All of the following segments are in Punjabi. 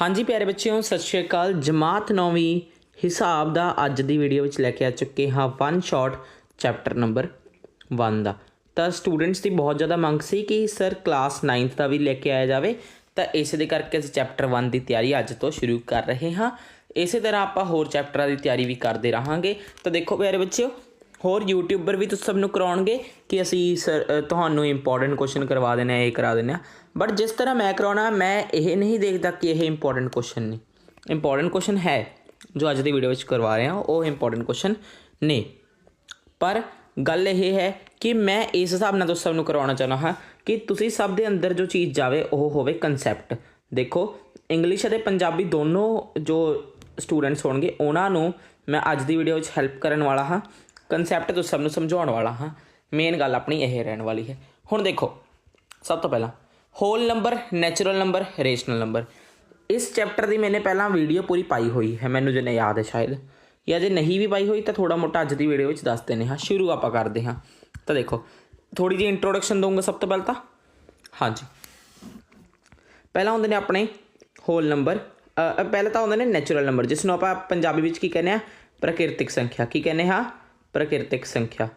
ਹਾਂਜੀ ਪਿਆਰੇ ਬੱਚਿਓ, ਸਤਿ ਸ਼੍ਰੀ ਅਕਾਲ। ਜਮਾਤ 9ਵੀਂ ਹਿਸਾਬ ਦਾ ਅੱਜ ਦੀ ਵੀਡੀਓ ਵਿੱਚ ਲੈ ਕੇ ਆ ਚੁੱਕੇ ਹਾਂ ਵਨ ਸ਼ਾਟ ਚੈਪਟਰ ਨੰਬਰ 1 ਦਾ। ਤਾਂ ਸਟੂਡੈਂਟਸ ਦੀ ਬਹੁਤ ਜ਼ਿਆਦਾ ਮੰਗ ਸੀ ਕਿ ਸਰ ਕਲਾਸ 9th ਦਾ ਵੀ ਲੈ ਕੇ ਆਇਆ ਜਾਵੇ। ਤਾਂ ਇਸੇ ਦੇ ਕਰਕੇ ਅਸੀਂ ਚੈਪਟਰ 1 ਦੀ ਤਿਆਰੀ ਅੱਜ ਤੋਂ ਸ਼ੁਰੂ ਕਰ ਰਹੇ ਹਾਂ। ਇਸੇ ਤਰ੍ਹਾਂ ਆਪਾਂ ਹੋਰ ਚੈਪਟਰਾਂ ਦੀ ਤਿਆਰੀ ਵੀ ਕਰਦੇ ਰਹਾਂਗੇ। ਤਾਂ ਦੇਖੋ ਪਿਆਰੇ ਬੱਚਿਓ, ਹੋਰ ਯੂਟਿਊਬਰ ਵੀ ਤੁਸੀਂ ਸਭ ਨੂੰ ਕਰਾਉਣਗੇ ਕਿ ਅਸੀਂ ਸਰ ਤੁਹਾਨੂੰ ਇੰਪੋਰਟੈਂਟ ਕੁਐਸਚਨ ਕਰਵਾ ਦੇਣਾ ਹੈ ਇਹ ਕਰਾ ਦੇਣਾ ਹੈ ਬਟ ਜਿਸ ਤਰ੍ਹਾਂ ਮੈਂ ਕਰਾਉਣਾ, ਮੈਂ ਇਹ ਨਹੀਂ ਦੇਖਦਾ ਕਿ ਇਹ ਇੰਪੋਰਟੈਂਟ ਕੁਐਸਚਨ ਨੇ। ਇੰਪੋਰਟੈਂਟ ਕੁਐਸਚਨ ਹੈ, ਜੋ ਅੱਜ ਦੀ ਵੀਡੀਓ ਵਿੱਚ ਕਰਵਾ ਰਹੇ ਹਾਂ, ਉਹ ਇੰਪੋਰਟੈਂਟ ਕੁਐਸਚਨ ਨੇ। ਪਰ ਗੱਲ ਇਹ ਹੈ ਕਿ ਮੈਂ ਇਸ ਹਿਸਾਬ ਨਾਲ ਤੁਸੀਂ ਸਭ ਨੂੰ ਕਰਵਾਉਣਾ ਚਾਹੁੰਦਾ ਹਾਂ ਕਿ ਤੁਸੀਂ ਸਭ ਦੇ ਅੰਦਰ ਜੋ ਚੀਜ਼ ਜਾਵੇ, ਉਹ ਹੋਵੇ ਕਨਸੈਪਟ ਦੇਖੋ ਇੰਗਲਿਸ਼ ਅਤੇ ਪੰਜਾਬੀ ਦੋਨੋਂ ਜੋ ਸਟੂਡੈਂਟਸ ਹੋਣਗੇ, ਉਹਨਾਂ ਨੂੰ ਮੈਂ ਅੱਜ ਦੀ ਵੀਡੀਓ ਵਿੱਚ ਹੈਲਪ ਕਰਨ ਵਾਲਾ ਹਾਂ। ਕਨਸੈਪਟ ਤੋਂ ਸਭ ਨੂੰ ਸਮਝਾਉਣ ਵਾਲਾ ਹਾਂ। ਮੇਨ ਗੱਲ ਆਪਣੀ ਇਹ ਰਹਿਣ ਵਾਲੀ ਹੈ। ਹੁਣ ਦੇਖੋ, ਸਭ ਤੋਂ ਪਹਿਲਾਂ whole number natural number rational number ਇਸ ਚੈਪਟਰ ਦੀ ਮੈਨੇ ਪਹਿਲਾਂ ਵੀਡੀਓ ਪੂਰੀ ਪਾਈ ਹੋਈ ਹੈ, ਮੈਨੂੰ ਜਿੰਨੇ ਯਾਦ ਹੈ ਸ਼ਾਇਦ। ਜਾਂ ਜੇ ਨਹੀਂ ਵੀ ਪਾਈ ਹੋਈ ਤਾਂ ਥੋੜਾ ਮੋਟਾ ਅੱਜ ਦੀ ਵੀਡੀਓ ਵਿੱਚ ਦੱਸ ਦਿੰਦੇ ਹਾਂ, ਸ਼ੁਰੂ ਆਪਾਂ ਕਰਦੇ ਹਾਂ। ਤਾਂ ਦੇਖੋ ਥੋੜੀ ਜਿਹੀ ਇੰਟਰੋਡਕਸ਼ਨ ਦਊਂਗਾ ਸਭ ਤੋਂ ਪਹਿਲਾਂ ਤਾਂ। ਹਾਂਜੀ। ਪਹਿਲਾਂ ਹੁੰਦੇ ਨੇ ਆਪਣੇ ਹੋਲ ਨੰਬਰ ਪਹਿਲਾਂ ਤਾਂ ਹੁੰਦੇ ਨੇ ਨੈਚੁਰਲ ਨੰਬਰ ਜਿਸ ਨੂੰ ਆਪਾਂ ਪੰਜਾਬੀ ਵਿੱਚ ਕੀ ਕਹਿੰਦੇ ਆ ਪ੍ਰਕਿਰਤਿਕ ਸੰਖਿਆ। ਕੀ ਕਹਿੰਦੇ ਹਾਂ? ਪ੍ਰਕਿਰਤਿਕ ਸੰਖਿਆ।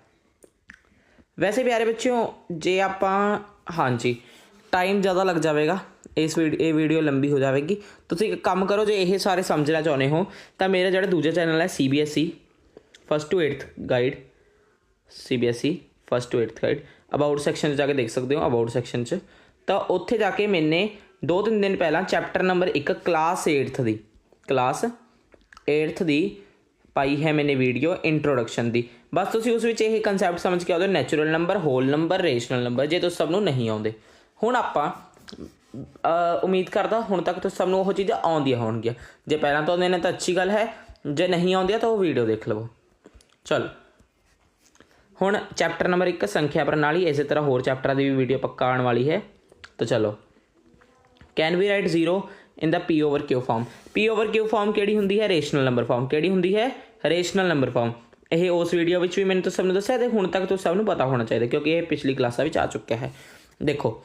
ਵੈਸੇ ਪਿਆਰੇ ਬੱਚਿਓ, ਜੇ ਆਪਾਂ, ਹਾਂਜੀ। ਟਾਈਮ ਜ਼ਿਆਦਾ ਲੱਗ ਜਾਵੇਗਾ, ਇਸ ਇਹ ਵੀਡੀਓ ਲੰਬੀ ਹੋ ਜਾਵੇਗੀ। ਤੁਸੀਂ ਇੱਕ ਕੰਮ ਕਰੋ, ਜੇ ਇਹ ਸਾਰੇ ਸਮਝਣਾ ਚਾਹੁੰਦੇ ਹੋ, ਤਾਂ ਮੇਰਾ ਜਿਹੜਾ ਦੂਜਾ ਚੈਨਲ ਹੈ CBSE first to 8th guide CBSE first to 8th guide about section 'ਚ ਜਾ ਕੇ ਦੇਖ ਸਕਦੇ ਹੋ ਅਬਾਊਟ ਸੈਕਸ਼ਨ 'ਚ। ਤਾਂ ਉੱਥੇ ਜਾ ਕੇ ਮੈਨੇ ਦੋ ਤਿੰਨ ਦਿਨ ਪਹਿਲਾਂ ਚੈਪਟਰ ਨੰਬਰ 1 ਕਲਾਸ 8th ਦੀ ਕਲਾਸ 8th ਦੀ ਪਾਈ ਹੈ ਮੈਨੇ ਵੀਡੀਓ ਇੰਟਰੋਡਕਸ਼ਨ ਦੀ। ਬਸ ਤੁਸੀਂ ਉਸ ਵਿੱਚ ਇਹ ਕਨਸੈਪਟ ਸਮਝ ਕੇ ਆਉਂਦੇ natural number whole number rational number ਜੇ ਤੁਸੀਂ ਸਭ ਨੂੰ ਨਹੀਂ ਆਉਂਦੇ। ਹੁਣ ਆਪਾਂ ਉਮੀਦ ਕਰਦਾ ਹੁਣ ਤੱਕ ਤੁਸੀਂ ਸਭ ਨੂੰ ਉਹ ਚੀਜ਼ਾਂ ਆਉਂਦੀਆਂ ਹੋਣਗੀਆਂ। ਜੇ ਪਹਿਲਾਂ ਤੋਂ ਆਉਂਦੀਆਂ ਨੇ ਤਾਂ ਅੱਛੀ ਗੱਲ ਹੈ, ਜੇ ਨਹੀਂ ਆਉਂਦੀਆਂ ਤਾਂ ਉਹ ਵੀਡੀਓ ਦੇਖ ਲਵੋ। ਚਲ। ਹੁਣ ਚੈਪਟਰ ਨੰਬਰ 1 ਸੰਖਿਆ ਪ੍ਰਣਾਲੀ, ਇਸੇ ਤਰ੍ਹਾਂ ਹੋਰ ਚੈਪਟਰਾਂ ਦੀ ਵੀ ਵੀਡੀਓ ਪੱਕਾ ਆਉਣ ਵਾਲੀ ਹੈ। ਤਾਂ ਚਲੋ। Can we write 0 in the p over q form p over q form ਕਿਹੜੀ ਹੁੰਦੀ ਹੈ? ਰੇਸ਼ਨਲ ਨੰਬਰ ਫਾਰਮ ਕਿਹੜੀ ਹੁੰਦੀ ਹੈ? ਰੇਸ਼ਨਲ ਨੰਬਰ ਫਾਰਮ ਇਹ ਉਸ ਵੀਡੀਓ ਵਿੱਚ ਵੀ ਮੈਨੂੰ ਤੁਸੀਂ ਸਭ ਨੂੰ ਦੱਸਿਆ ਤੇ ਹੁਣ ਤੱਕ ਤੁਸੀਂ ਸਭ ਨੂੰ ਪਤਾ ਹੋਣਾ ਚਾਹੀਦਾ ਕਿਉਂਕਿ ਇਹ ਪਿਛਲੀ ਕਲਾਸਾਂ ਵਿੱਚ ਆ ਚੁੱਕਿਆ ਹੈ। ਦੇਖੋ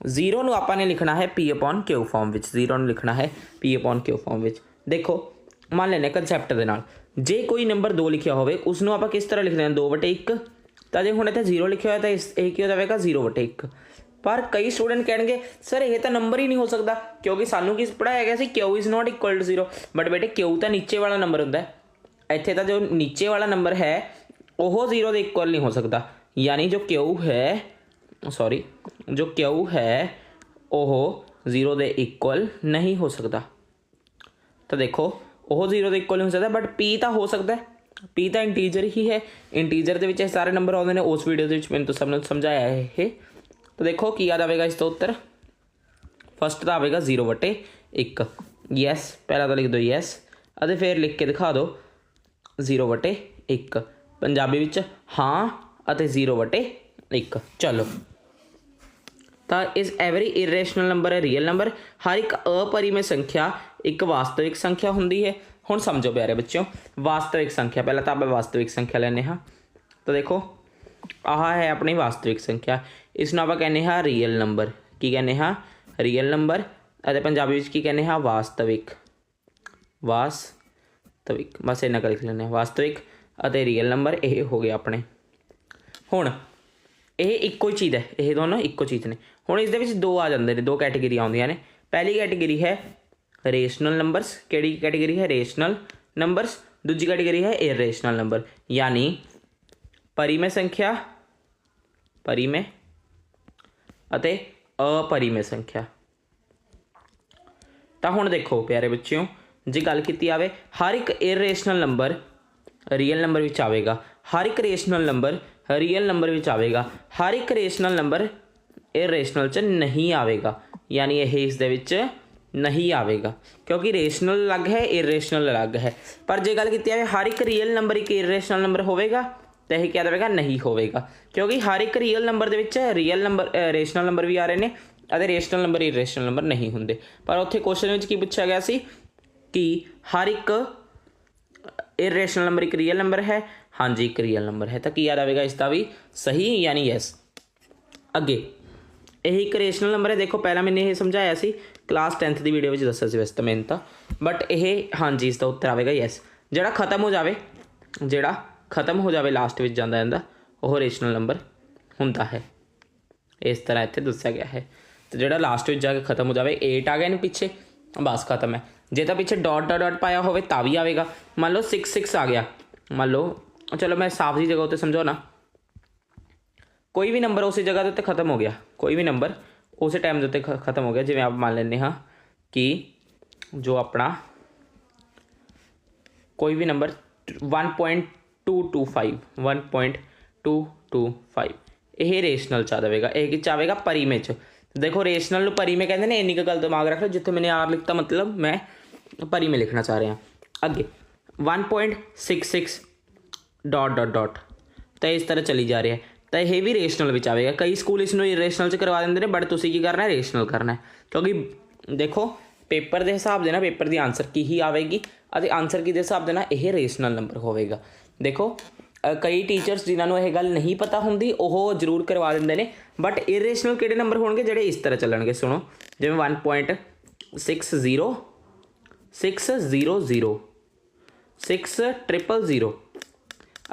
0 ਨੂੰ ਆਪਾਂ ਨੇ ਲਿਖਣਾ ਹੈ p q ਫਾਰਮ ਵਿੱਚ 0 ਨੂੰ ਲਿਖਣਾ ਹੈ p q ਫਾਰਮ ਵਿੱਚ। ਦੇਖੋ, ਮੰਨ ਲੈਨੇ ਕਨਸੈਪਟ ਦੇ ਨਾਲ। ਜੇ ਕੋਈ ਨੰਬਰ 2 ਲਿਖਿਆ ਹੋਵੇ ਉਸ ਨੂੰ ਆਪਾਂ ਕਿਸ ਤਰ੍ਹਾਂ ਲਿਖਦੇ ਹਾਂ? 2/1 ਤਾਂ ਜੇ ਹੁਣ ਇੱਥੇ 0 ਲਿਖਿਆ ਹੋਇਆ, ਤਾਂ ਇਸ ਇਹ ਕੀ ਹੋ ਜਾਵੇਗਾ? 0/1 ਪਰ ਕਈ ਸਟੂਡੈਂਟ ਕਹਿਣਗੇ, ਸਰ, ਇਹ ਤਾਂ ਨੰਬਰ ਹੀ ਨਹੀਂ ਹੋ ਸਕਦਾ, ਕਿਉਂਕਿ ਸਾਨੂੰ ਕੀ ਪੜਾਇਆ ਗਿਆ ਸੀ? Q is not equal to 0 but ਬੇਟੇ, q ਤਾਂ ਨੀਚੇ ਵਾਲਾ ਨੰਬਰ ਹੁੰਦਾ ਹੈ। ਇੱਥੇ ਤਾਂ ਜੋ ਨੀਚੇ ਵਾਲਾ ਨੰਬਰ ਹੈ, ਉਹ 0 ਦੇ ਇਕੁਅਲ ਨਹੀਂ ਹੋ ਸਕਦਾ। ਯਾਨੀ ਜੋ q ਹੈ ਸੌਰੀ ਜੋ q ਹੈ, ਉਹ 0 ਦੇ ਇਕੁਅਲ ਨਹੀਂ ਹੋ ਸਕਦਾ। ਤਾਂ ਦੇਖੋ, ਉਹ 0 ਦੇ ਇਕੁਅਲ ਨਹੀਂ ਹੋ ਸਕਦਾ ਬਟ p ਤਾਂ ਹੋ ਸਕਦਾ ਹੈ। P ਤਾਂ ਇੰਟੀਜਰ ਹੀ ਹੈ। ਇੰਟੀਜਰ ਦੇ ਵਿੱਚ ਇਹ ਸਾਰੇ ਨੰਬਰ ਆਉਂਦੇ ਨੇ, ਉਸ ਵੀਡੀਓ ਦੇ ਵਿੱਚ ਮੈਨੂੰ ਤਾਂ ਸਭ ਨੂੰ ਸਮਝਾਇਆ ਹੈ ਇਹ। ਤਾਂ ਦੇਖੋ, ਕੀ ਯਾਦ ਆਵੇਗਾ ਇਸ ਤੋਂ ਉੱਤਰ? ਫਸਟ ਤਾਂ ਆਵੇਗਾ 0 ਵਟੇ 1 ਯੈਸ ਪਹਿਲਾਂ ਤਾਂ ਲਿਖ ਦਿਓ ਯੈਸ ਅਤੇ ਫਿਰ ਲਿਖ ਕੇ ਦਿਖਾ ਦਿਓ 0 ਵਟੇ 1 ਪੰਜਾਬੀ ਵਿੱਚ ਹਾਂ ਅਤੇ 0 ਵਟੇ 1 ਚਲੋ। ਤਾਂ ਇਸ ਐਵਰੀ ਇਰੇਸ਼ਨਲ ਨੰਬਰ ਹੈ ਰੀਅਲ ਨੰਬਰ ਹਰ ਇੱਕ ਅਪਰਿਮੇय ਸੰਖਿਆ ਇੱਕ ਵਾਸਤਵਿਕ ਸੰਖਿਆ ਹੁੰਦੀ ਹੈ। ਹੁਣ ਸਮਝੋ ਪਿਆਰੇ ਬੱਚਿਓ, ਵਾਸਤਵਿਕ ਸੰਖਿਆ। ਪਹਿਲਾਂ ਤਾਂ ਆਪਾਂ ਵਾਸਤਵਿਕ ਸੰਖਿਆ ਲੈਨੇ ਹਾਂ। ਤਾਂ ਦੇਖੋ, ਆਹ ਹੈ ਆਪਣੀ ਵਾਸਤਵਿਕ ਸੰਖਿਆ। ਇਸ ਨੂੰ ਆਪਾਂ ਕਹਿੰਦੇ ਹਾਂ ਰੀਅਲ ਨੰਬਰ ਕੀ ਕਹਿੰਦੇ ਹਾਂ? ਰੀਅਲ ਨੰਬਰ ਅਤੇ ਪੰਜਾਬੀ ਵਿੱਚ ਕੀ ਕਹਿੰਦੇ ਹਾਂ? ਵਾਸਤਵਿਕ। ਵਾਸਤਵਿਕ। ਬਸ ਇਹਨਾਂ ਕਰ ਲਿਖ ਲੈਂਦੇ ਹਾਂ। ਵਾਸਤਵਿਕ ਅਤੇ ਰੀਅਲ ਨੰਬਰ ਇਹ ਹੋ ਗਏ ਆਪਣੇ। ਹੁਣ, ਇਹ ਇੱਕੋ ਹੀ ਚੀਜ਼ ਹੈ। ਇਹ ਦੋਨੋਂ ਇੱਕੋ ਚੀਜ਼ ਨੇ। ਹੁਣ ਇਸ ਦੇ ਵਿੱਚ ਦੋ ਆ ਜਾਂਦੇ ਨੇ, ਦੋ ਕੈਟਾਗਰੀ ਆਉਂਦੀਆਂ ਨੇ। ਪਹਿਲੀ ਕੈਟਾਗਰੀ ਹੈ ਰੇਸ਼ਨਲ ਨੰਬਰਸ ਕਿਹੜੀ ਕੈਟਾਗਰੀ ਹੈ? ਰੇਸ਼ਨਲ ਨੰਬਰਸ ਦੂਜੀ ਕੈਟਾਗਰੀ ਹੈ ਇਰੇਸ਼ਨਲ ਨੰਬਰ ਯਾਨੀ परिमेय ਸੰਖਿਆ परिमेय ਅਤੇ ਅਪਰਿਮੇਯ ਸੰਖਿਆ। ਤਾਂ ਹੁਣ ਦੇਖੋ ਪਿਆਰੇ ਬੱਚਿਓ, ਜੇ ਗੱਲ ਕੀਤੀ ਆਵੇ, ਹਰ ਇੱਕ ਇਰੇਸ਼ਨਲ ਨੰਬਰ ਰੀਅਲ ਨੰਬਰ ਵਿੱਚ ਆਵੇਗਾ। ਹਰ ਇੱਕ ਰੇਸ਼ਨਲ ਨੰਬਰ ਰੀਅਲ ਨੰਬਰ ਵਿੱਚ ਆਵੇਗਾ। ਹਰ ਇੱਕ ਰੇਸ਼ਨਲ ਨੰਬਰ ਇਹ ਰੇਸ਼ਨਲ ਚ ਨਹੀਂ ਆਵੇਗਾ। ਯਾਨੀ ਇਹ ਇਸ ਦੇ ਵਿੱਚ ਨਹੀਂ ਆਵੇਗਾ। ਕਿਉਂਕਿ ਰੇਸ਼ਨਲ ਅਲੱਗ ਹੈ ਇਰੇਸ਼ਨਲ ਅਲੱਗ ਹੈ। ਪਰ ਜੇ ਗੱਲ ਕੀਤੀ ਜਾਵੇ, ਹਰ ਇੱਕ ਰੀਅਲ ਨੰਬਰ ਇੱਕ ਇਰੇਸ਼ਨਲ ਨੰਬਰ ਹੋਵੇਗਾ, ਤਾਂ ਇਹ ਕਿਹਾ ਜਾਵੇਗਾ ਨਹੀਂ ਹੋਵੇਗਾ। ਕਿਉਂਕਿ ਹਰ ਇੱਕ ਰੀਅਲ ਨੰਬਰ ਦੇ ਵਿੱਚ ਰੀਅਲ ਨੰਬਰ ਰੇਸ਼ਨਲ ਨੰਬਰ ਵੀ ਆ ਰਹੇ ਨੇ, ਅਤੇ ਰੇਸ਼ਨਲ ਨੰਬਰ ਇਰੇਸ਼ਨਲ ਨੰਬਰ ਨਹੀਂ ਹੁੰਦੇ। ਪਰ ਉੱਥੇ ਕੁਐਸਚਨ ਵਿੱਚ ਕੀ ਪੁੱਛਿਆ ਗਿਆ ਸੀ? ਕਿ ਹਰ ਇੱਕ ਇਰੇਸ਼ਨਲ ਨੰਬਰ ਇੱਕ ਰੀਅਲ ਨੰਬਰ ਹੈ? ਹਾਂਜੀ, ਇੱਕ ਰੀਅਲ ਨੰਬਰ ਹੈ। ਤਾਂ ਕੀ ਯਾਦ ਆਵੇਗਾ ਇਸ ਦਾ ਵੀ ਸਹੀ, ਯਾਨੀ ਯੈਸ ਅੱਗੇ। ਇਹੀ ਇੱਕ ਰੇਸ਼ਨਲ ਨੰਬਰ ਹੈ। ਦੇਖੋ, ਪਹਿਲਾਂ ਮੈਨੇ ਇਹ ਸਮਝਾਇਆ ਸੀ ਕਲਾਸ 10th ਦੀ ਵੀਡੀਓ ਵਿੱਚ ਦੱਸਿਆ ਸੀ ਵੈਸੇ ਤਾਂ ਮੈਨੂੰ ਤਾਂ। ਬਟ ਇਹ ਹਾਂਜੀ, ਇਸ ਦਾ ਉੱਤਰ ਆਵੇਗਾ ਯੈਸ ਜਿਹੜਾ ਖਤਮ ਹੋ ਜਾਵੇ, ਜਿਹੜਾ ਖਤਮ ਹੋ ਜਾਵੇ ਲਾਸਟ ਵਿੱਚ ਜਾਂਦਾ ਜਾਂਦਾ ਉਹ ਰੇਸ਼ਨਲ ਨੰਬਰ ਹੁੰਦਾ ਹੈ। ਇਸ ਤਰ੍ਹਾਂ ਇੱਥੇ ਦੱਸਿਆ ਗਿਆ ਹੈ। ਤੇ ਜਿਹੜਾ ਲਾਸਟ ਵਿੱਚ ਜਾ ਕੇ ਖਤਮ ਹੋ ਜਾਵੇ 8 ਆ ਗਿਆ ਇਹਨੂੰ ਪਿੱਛੇ, ਬਸ ਖਤਮ ਹੈ। ਜੇ ਤਾਂ ਪਿੱਛੇ ਡਾਟ ਡਾਟ ਡਾਟ ਪਾਇਆ ਹੋਵੇ, ਤਾਂ ਵੀ ਆਵੇਗਾ। ਮੰਨ ਲਓ 6 6 ਆ ਗਿਆ। ਮੰਨ ਲਓ, ਚਲੋ ਮੈਂ ਸਾਫ਼ ਜੀ ਜਗ੍ਹਾ ਉੱਤੇ ਸਮਝਾਉਣਾ ਕੋਈ ਵੀ ਨੰਬਰ ਉਸੇ ਜਗ੍ਹਾ ਦੇ ਉੱਤੇ ਖਤਮ ਹੋ ਗਿਆ ਕੋਈ ਵੀ ਨੰਬਰ ਉਸੇ ਟਾਈਮ ਦੇ ਉੱਤੇ ਖ- ਖਤਮ ਹੋ ਗਿਆ ਜਿਵੇਂ ਆਪ ਮੰਨ ਲੈਂਦੇ ਹਾਂ ਕਿ ਜੋ ਆਪਣਾ ਕੋਈ ਵੀ ਨੰਬਰ 1.225 1.225 ਇਹ ਰੇਸ਼ਨਲ ਚ ਆ ਜਾਵੇਗਾ ਇਹ ਕਿ ਚਾਵੇਗਾ ਪਰੀਮੇ ਚ ਦੇਖੋ ਰੇਸ਼ਨਲ ਨੂੰ ਪਰੀਮੇ ਕਹਿੰਦੇ ਨੇ ਇੰਨੀ ਕੁ ਗੱਲ ਦਿਮਾਗ ਰੱਖ ਲਓ ਜਿੱਥੇ ਮੈंने ਆਰ ਲਿਖਤਾ ਮਤਲਬ ਮੈਂ ਪਰੀਮੇ ਲਿਖਣਾ ਚਾਹ ਰਿਹਾ ਅੱਗੇ 1.66 ਡਾਟ ਡਾਟ ਡਾਟ ਤਾਂ ਇਸ ਤਰ੍ਹਾਂ ਚਲੀ ਜਾ ਰਿਹਾ ਹੈ ਤਾਂ ਇਹ ਵੀ ਰੇਸ਼ਨਲ ਵਿੱਚ ਆਵੇਗਾ। ਕਈ ਸਕੂਲ ਇਸ ਨੂੰ ਇਰੇਸ਼ਨਲ ਚ ਕਰਵਾ ਦਿੰਦੇ ਨੇ ਬਟ ਤੁਸੀਂ ਕੀ ਕਰਨਾ ਹੈ ਰੇਸ਼ਨਲ ਕਰਨਾ ਹੈ। ਕਿਉਂਕਿ ਦੇਖੋ ਪੇਪਰ ਦੇ ਹਿਸਾਬ ਦੇ ਨਾਲ ਪੇਪਰ ਦੀ ਆਨਸਰ ਕੀ ਹੀ ਆਵੇਗੀ ਅਤੇ ਆਨਸਰ ਕੀ ਦੇ ਹਿਸਾਬ ਦੇ ਨਾਲ ਇਹ ਰੇਸ਼ਨਲ ਨੰਬਰ ਹੋਵੇਗਾ। ਦੇਖੋ ਕਈ ਟੀਚਰਸ ਜਿਨ੍ਹਾਂ ਨੂੰ ਇਹ ਗੱਲ ਨਹੀਂ ਪਤਾ ਹੁੰਦੀ, ਉਹ ਜ਼ਰੂਰ ਕਰਵਾ ਦਿੰਦੇ ਨੇ ਬਟ ਇਰੇਸ਼ਨਲ ਕਿਹੜੇ ਨੰਬਰ ਹੋਣਗੇ, ਜਿਹੜੇ ਇਸ ਤਰ੍ਹਾਂ ਚੱਲਣਗੇ, ਸੁਣੋ। ਜਿਵੇਂ 1.60 600 6 ਟ੍ਰਿਪਲ 0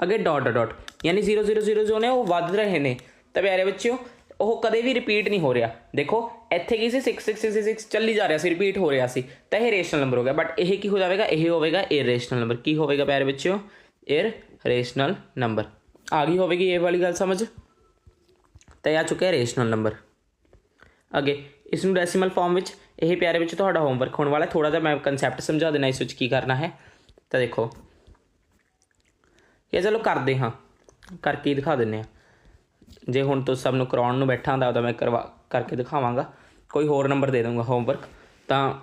ਅੱਗੇ ਡਾਟ ਡਾਟ ਡਾਟ ਯਾਨੀ 000 ਜੋ ਨੇ ਉਹ ਵੱਧ ਰਹੇ ਨੇ। ਤਾਂ ਪਿਆਰੇ ਬੱਚਿਓ, ਉਹ ਕਦੇ ਵੀ ਰਿਪੀਟ ਨਹੀਂ ਹੋ ਰਿਹਾ। ਦੇਖੋ, ਇੱਥੇ ਕੀ ਸੀ? 6666 ਚੱਲੀ ਜਾ ਰਿਹਾ ਸੀ ਰਿਪੀਟ ਹੋ ਰਿਹਾ ਸੀ। ਤਾਂ ਇਹ ਰੇਸ਼ਨਲ ਨੰਬਰ ਹੋ ਗਿਆ। ਬਟ ਇਹ ਕੀ ਹੋ ਜਾਵੇਗਾ? ਇਹ ਹੋਵੇਗਾ ਇਰੇਸ਼ਨਲ ਨੰਬਰ ਕੀ ਹੋਵੇਗਾ ਪਿਆਰੇ ਬੱਚਿਓ? ਰੇਸ਼ਨਲ ਨੰਬਰ ਆ ਗਈ ਹੋਵੇਗੀ ਇਹ ਵਾਲੀ ਗੱਲ ਸਮਝ? ਤਾਂ ਇਹ ਆ ਚੁੱਕਿਆ ਰੇਸ਼ਨਲ ਨੰਬਰ ਅੱਗੇ ਇਸ ਨੂੰ ਡੈਸੀਮਲ ਫਾਰਮ ਵਿੱਚ, ਇਹ ਪਿਆਰੇ ਵਿੱਚ ਤੁਹਾਡਾ ਹੋਮਵਰਕ ਹੋਣ ਵਾਲਾ। ਥੋੜਾ ਜਿਹਾ ਮੈਂ ਕਨਸੈਪਟ ਸਮਝਾ ਦੇਣਾ, ਇਸ ਵਿੱਚ ਕੀ ਕਰਨਾ ਹੈ। ਤਾਂ ਦੇਖੋ। ਇਹ ਚਲੋ ਕਰਦੇ ਹਾਂ। ਕਰਕੇ ਹੀ ਦਿਖਾ ਦਿੰਨੇ ਆ। ਜੇ ਹੁਣ ਤੁਸੀਂ ਸਭ ਨੂੰ ਕਰਾਉਣ ਨੂੰ ਬੈਠਾ ਹੁੰਦਾ ਤਾਂ ਮੈਂ ਕਰਵਾ, ਕਰਕੇ ਦਿਖਾਵਾਂਗਾ। ਕੋਈ ਹੋਰ ਨੰਬਰ ਦੇ ਦੂੰਗਾ ਹੋਮਵਰਕ ਤਾਂ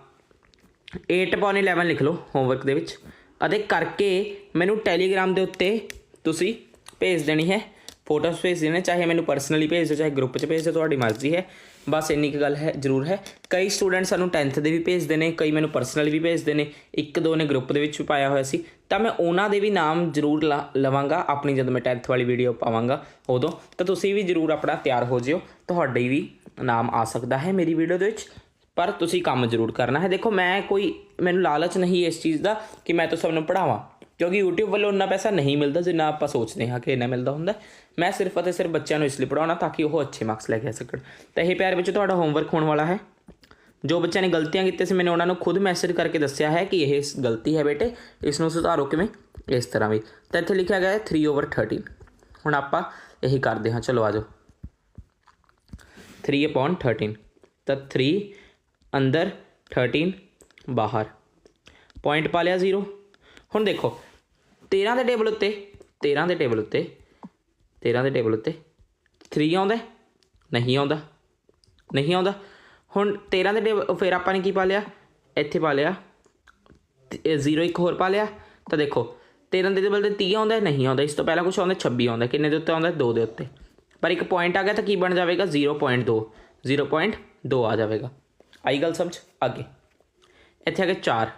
8/11 ਲਿਖ ਲਓ ਹੋਮਵਰਕ ਦੇ ਵਿੱਚ। ਅਤੇ ਕਰਕੇ ਮੈਨੂੰ ਟੈਲੀਗ੍ਰਾਮ ਦੇ ਉੱਤੇ ਤੁਸੀਂ ਭੇਜ ਦੇਣੀ ਹੈ। ਫੋਟੋਸ ਭੇਜ ਦੇਣੇ, ਚਾਹੇ ਮੈਨੂੰ ਪਰਸਨਲੀ ਭੇਜ ਦਿਓ, ਚਾਹੇ ਗਰੁੱਪ 'ਚ ਭੇਜ ਦਿਓ, ਤੁਹਾਡੀ ਮਰਜ਼ੀ ਹੈ। ਬਸ ਇੰਨੀ ਕੁ ਗੱਲ ਹੈ, ਜ਼ਰੂਰ ਹੈ। ਕਈ ਸਟੂਡੈਂਟ ਸਾਨੂੰ 10th ਦੇ ਵੀ ਭੇਜਦੇ ਨੇ, ਕਈ ਮੈਨੂੰ ਪਰਸਨਲੀ ਵੀ ਭੇਜਦੇ ਨੇ। ਇੱਕ ਦੋ ਨੇ ਗਰੁੱਪ ਦੇ ਵਿੱਚ ਵੀ ਪਾਇਆ ਹੋਇਆ ਸੀ। ਤਾਂ ਮੈਂ ਉਹਨਾਂ ਦੇ ਵੀ ਨਾਮ ਜ਼ਰੂਰ ਲਾ- ਲਵਾਂਗਾ, ਆਪਣੀ ਜਦੋਂ ਮੈਂ 10th ਵਾਲੀ ਵੀਡੀਓ ਪਾਵਾਂਗਾ ਉਦੋਂ। ਤਾਂ ਤੁਸੀਂ ਵੀ ਜ਼ਰੂਰ ਆਪਣਾ ਤਿਆਰ ਹੋ ਜਿਓ। ਤੁਹਾਡੇ ਵੀ ਨਾਮ ਆ ਸਕਦਾ ਹੈ ਮੇਰੀ ਵੀਡੀਓ ਦੇ ਵਿੱਚ। ਪਰ ਤੁਸੀਂ ਕੰਮ ਜ਼ਰੂਰ ਕਰਨਾ ਹੈ। ਦੇਖੋ, ਮੈਂ ਕੋਈ, ਮੈਨੂੰ ਲਾਲਚ ਨਹੀਂ ਇਸ ਚੀਜ਼ ਦਾ ਕਿ ਮੈਂ ਤਾਂ ਸਭ ਨੂੰ ਪੜਾਵਾਂ ਕਿਉਂਕਿ YouTube ਵੱਲੋਂ ਉਨਾ ਪੈਸਾ ਨਹੀਂ ਮਿਲਦਾ ਜਿੰਨਾ ਆਪਾਂ ਸੋਚਦੇ ਹਾਂ ਕਿ ਇੰਨਾ ਮਿਲਦਾ ਹੁੰਦਾ ਮੈਂ ਸਿਰਫ ਅਤੇ ਸਿਰਫ ਬੱਚਿਆਂ ਨੂੰ ਇਸ ਲਈ ਪੜਾਉਣਾ ਤਾਂ ਕਿ ਉਹ ਅੱਛੇ ਮਾਰਕਸ ਲੈ ਕੇ ਆ ਸਕਣ। ਤਾਂ ਇਹ ਪਿਆਰ ਵਿੱਚ ਤੁਹਾਡਾ ਹੋਮਵਰਕ ਹੋਣ ਵਾਲਾ ਹੈ। ਜੋ ਬੱਚਿਆਂ ਨੇ ਗਲਤੀਆਂ ਕੀਤੀਆਂ ਸੀ, ਮੈਨੇ ਉਹਨਾਂ ਨੂੰ ਖੁਦ ਮੈਸੇਜ ਕਰਕੇ ਦੱਸਿਆ ਹੈ ਕਿ ਇਹ ਗਲਤੀ ਹੈ ਬੇਟੇ, ਇਸ ਨੂੰ ਸੁਧਾਰੋ ਕਿਵੇਂ? ਇਸ ਤਰ੍ਹਾਂ ਵੀ। ਤਾਂ ਇੱਥੇ ਲਿਖਿਆ ਗਿਆ ਹੈ 3/13 ਹੁਣ ਆਪਾਂ ਇਹੀ ਕਰਦੇ ਹਾਂ। ਚਲੋ ਆਜੋ 3/13 ਤਾਂ 3 ਅੰਦਰ 13 ਬਾਹਰ। ਪੁਆਇੰਟ ਪਾ ਲਿਆ 0 ਹੁਣ ਦੇਖੋ 13 ਦੇ ਟੇਬਲ ਉੱਤੇ 13 ਦੇ ਟੇਬਲ ਉੱਤੇ 13 ਦੇ ਟੇਬਲ ਉੱਤੇ 3 ਆਉਂਦਾ, ਨਹੀਂ ਆਉਂਦਾ ਨਹੀਂ ਆਉਂਦਾ। ਹੁਣ 13 ਦੇ ਟੇਬਲ ਫਿਰ ਆਪਾਂ ਨੇ ਕੀ ਪਾ ਲਿਆ? ਇੱਥੇ ਪਾ ਲਿਆ 0 ਇੱਕ ਹੋਰ ਪਾ ਲਿਆ। ਤਾਂ ਦੇਖੋ 13 ਦੇ ਟੇਬਲ ਤੇ 30 ਆਉਂਦਾ, ਨਹੀਂ ਆਉਂਦਾ। ਇਸ ਤੋਂ ਪਹਿਲਾਂ ਕੁਝ ਆਉਂਦਾ 26 ਆਉਂਦਾ। ਕਿੰਨੇ ਦੇ ਉੱਤੇ ਆਉਂਦਾ? 2 ਦੇ ਉੱਤੇ। ਪਰ ਇੱਕ ਪੁਆਇੰਟ ਆ ਗਿਆ ਤਾਂ ਕੀ ਬਣ ਜਾਵੇਗਾ? 0.2 0.2 ਆ ਜਾਵੇਗਾ। ਆਈ ਗੱਲ ਸਮਝ? ਅੱਗੇ। ਇੱਥੇ ਆ ਗਿਆ 4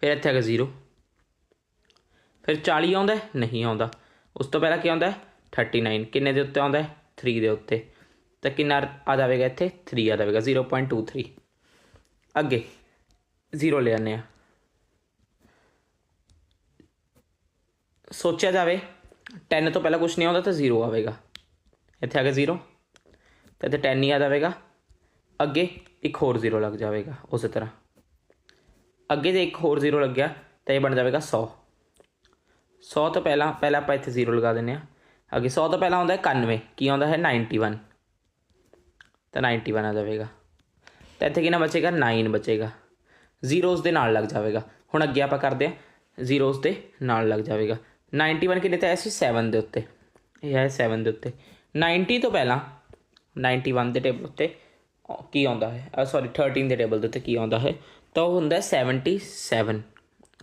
ਫਿਰ ਇੱਥੇ ਆ ਗਿਆ 0 ਫਿਰ 40 ਆਉਂਦਾ ਨਹੀਂ ਆਉਂਦਾ। ਉਸ ਤੋਂ ਪਹਿਲਾਂ ਕੀ ਆਉਂਦਾ ਹੈ? 39 ਕਿੰਨੇ ਦੇ ਉੱਤੇ ਆਉਂਦਾ ਹੈ? 3 ਦੇ ਉੱਤੇ। ਤਾਂ ਕਿੰਨਾ ਆ ਜਾਵੇਗਾ ਇੱਥੇ? 3 ਆ ਜਾਵੇਗਾ। 0.23 ਅੱਗੇ 0 ਲੈ ਆਨੇ ਆ ਸੋਚਿਆ ਜਾਵੇ 10 ਤੋਂ ਪਹਿਲਾਂ ਕੁਝ ਨਹੀਂ ਆਉਂਦਾ ਤਾਂ 0 ਆਵੇਗਾ। ਇੱਥੇ ਆ ਗਿਆ 0 ਤਾਂ ਇੱਥੇ 10 ਹੀ ਆ ਜਾਵੇਗਾ। ਅੱਗੇ ਇੱਕ ਹੋਰ 0 ਲੱਗ ਜਾਵੇਗਾ, ਉਸੇ ਤਰ੍ਹਾਂ। ਅੱਗੇ ਜੇ ਇੱਕ ਹੋਰ ਜ਼ੀਰੋ ਲੱਗਿਆ, ਤਾਂ ਇਹ ਬਣ ਜਾਵੇਗਾ 100 100 ਤੋਂ ਪਹਿਲਾਂ ਪਹਿਲਾਂ ਆਪਾਂ ਇੱਥੇ ਜ਼ੀਰੋ ਲਗਾ ਦਿੰਨੇ ਆ ਅੱਗੇ 100 ਤੋਂ ਪਹਿਲਾਂ ਆਉਂਦਾ ਹੈ 91 ਕੀ ਆਉਂਦਾ ਹੈ 91 ਤਾਂ 91 ਆ ਜਾਵੇਗਾ। ਤਾਂ ਇੱਥੇ ਕਿੰਨਾ ਬਚੇਗਾ? 9 ਬਚੇਗਾ। ਜ਼ੀਰੋਜ਼ ਦੇ ਨਾਲ ਲੱਗ ਜਾਵੇਗਾ। ਹੁਣ ਅੱਗੇ ਆਪਾਂ ਕਰਦੇ ਆ ਜ਼ੀਰੋਜ਼ ਦੇ ਨਾਲ ਲੱਗ ਜਾਵੇਗਾ। 91 ਕਿੰਨੇ ਤੇ ਆਇਆ ਸੀ? 7 ਦੇ ਉੱਤੇ। ਇਹ ਹੈ 7 ਦੇ ਉੱਤੇ। 90 ਤੋਂ ਪਹਿਲਾਂ 91 ਦੇ ਟੇਬਲ ਉੱਤੇ ਕੀ ਆਉਂਦਾ ਹੈ? ਸੌਰੀ 13 ਦੇ ਟੇਬਲ ਦੇ ਉੱਤੇ ਕੀ ਆਉਂਦਾ ਹੈ? ਤਾਂ ਉਹ ਹੁੰਦਾ ਹੈ 77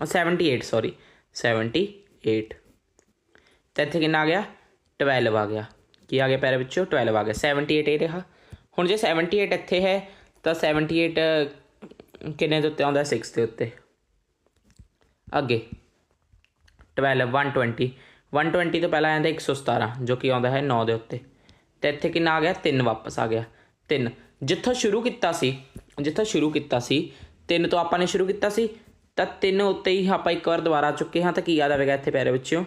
ਅਹ 78 ਸੌਰੀ 78 ਤਾਂ ਇੱਥੇ ਕਿੰਨਾ ਆ ਗਿਆ? 12 ਆ ਗਿਆ। ਕੀ ਆ ਗਿਆ ਪੈਰੇ ਵਿੱਚੋਂ? 12 ਆ ਗਿਆ। 78 ਇਹ ਰਿਹਾ। ਹੁਣ ਜੇ 78 ਇੱਥੇ ਹੈ, ਤਾਂ 78 ਕਿੰਨੇ ਦੇ ਉੱਤੇ ਆਉਂਦਾ? 6 ਦੇ ਉੱਤੇ। ਅੱਗੇ। 12 120 120 ਤੋਂ ਪਹਿਲਾਂ ਆਉਂਦਾ 117 ਜੋ ਕਿ ਆਉਂਦਾ ਹੈ 9 ਦੇ ਉੱਤੇ। ਤੇ ਇੱਥੇ ਕਿੰਨਾ ਆ ਗਿਆ? 3 ਵਾਪਸ ਆ ਗਿਆ। 3 ਜਿੱਥੋਂ ਸ਼ੁਰੂ ਕੀਤਾ ਸੀ, ਜਿੱਥੋਂ ਸ਼ੁਰੂ ਕੀਤਾ ਸੀ 3 ਤੋਂ ਆਪਾਂ ਨੇ ਸ਼ੁਰੂ ਕੀਤਾ ਸੀ, ਤਾਂ 3 ਉੱਤੇ ਹੀ ਆਪਾਂ ਇੱਕ ਵਾਰ ਦੁਬਾਰਾ ਚੁੱਕੇ ਹਾਂ, ਤਾਂ ਕੀ ਯਾਦ ਆਵੇਗਾ ਇੱਥੇ ਪੈਰੇ ਵਿੱਚੋਂ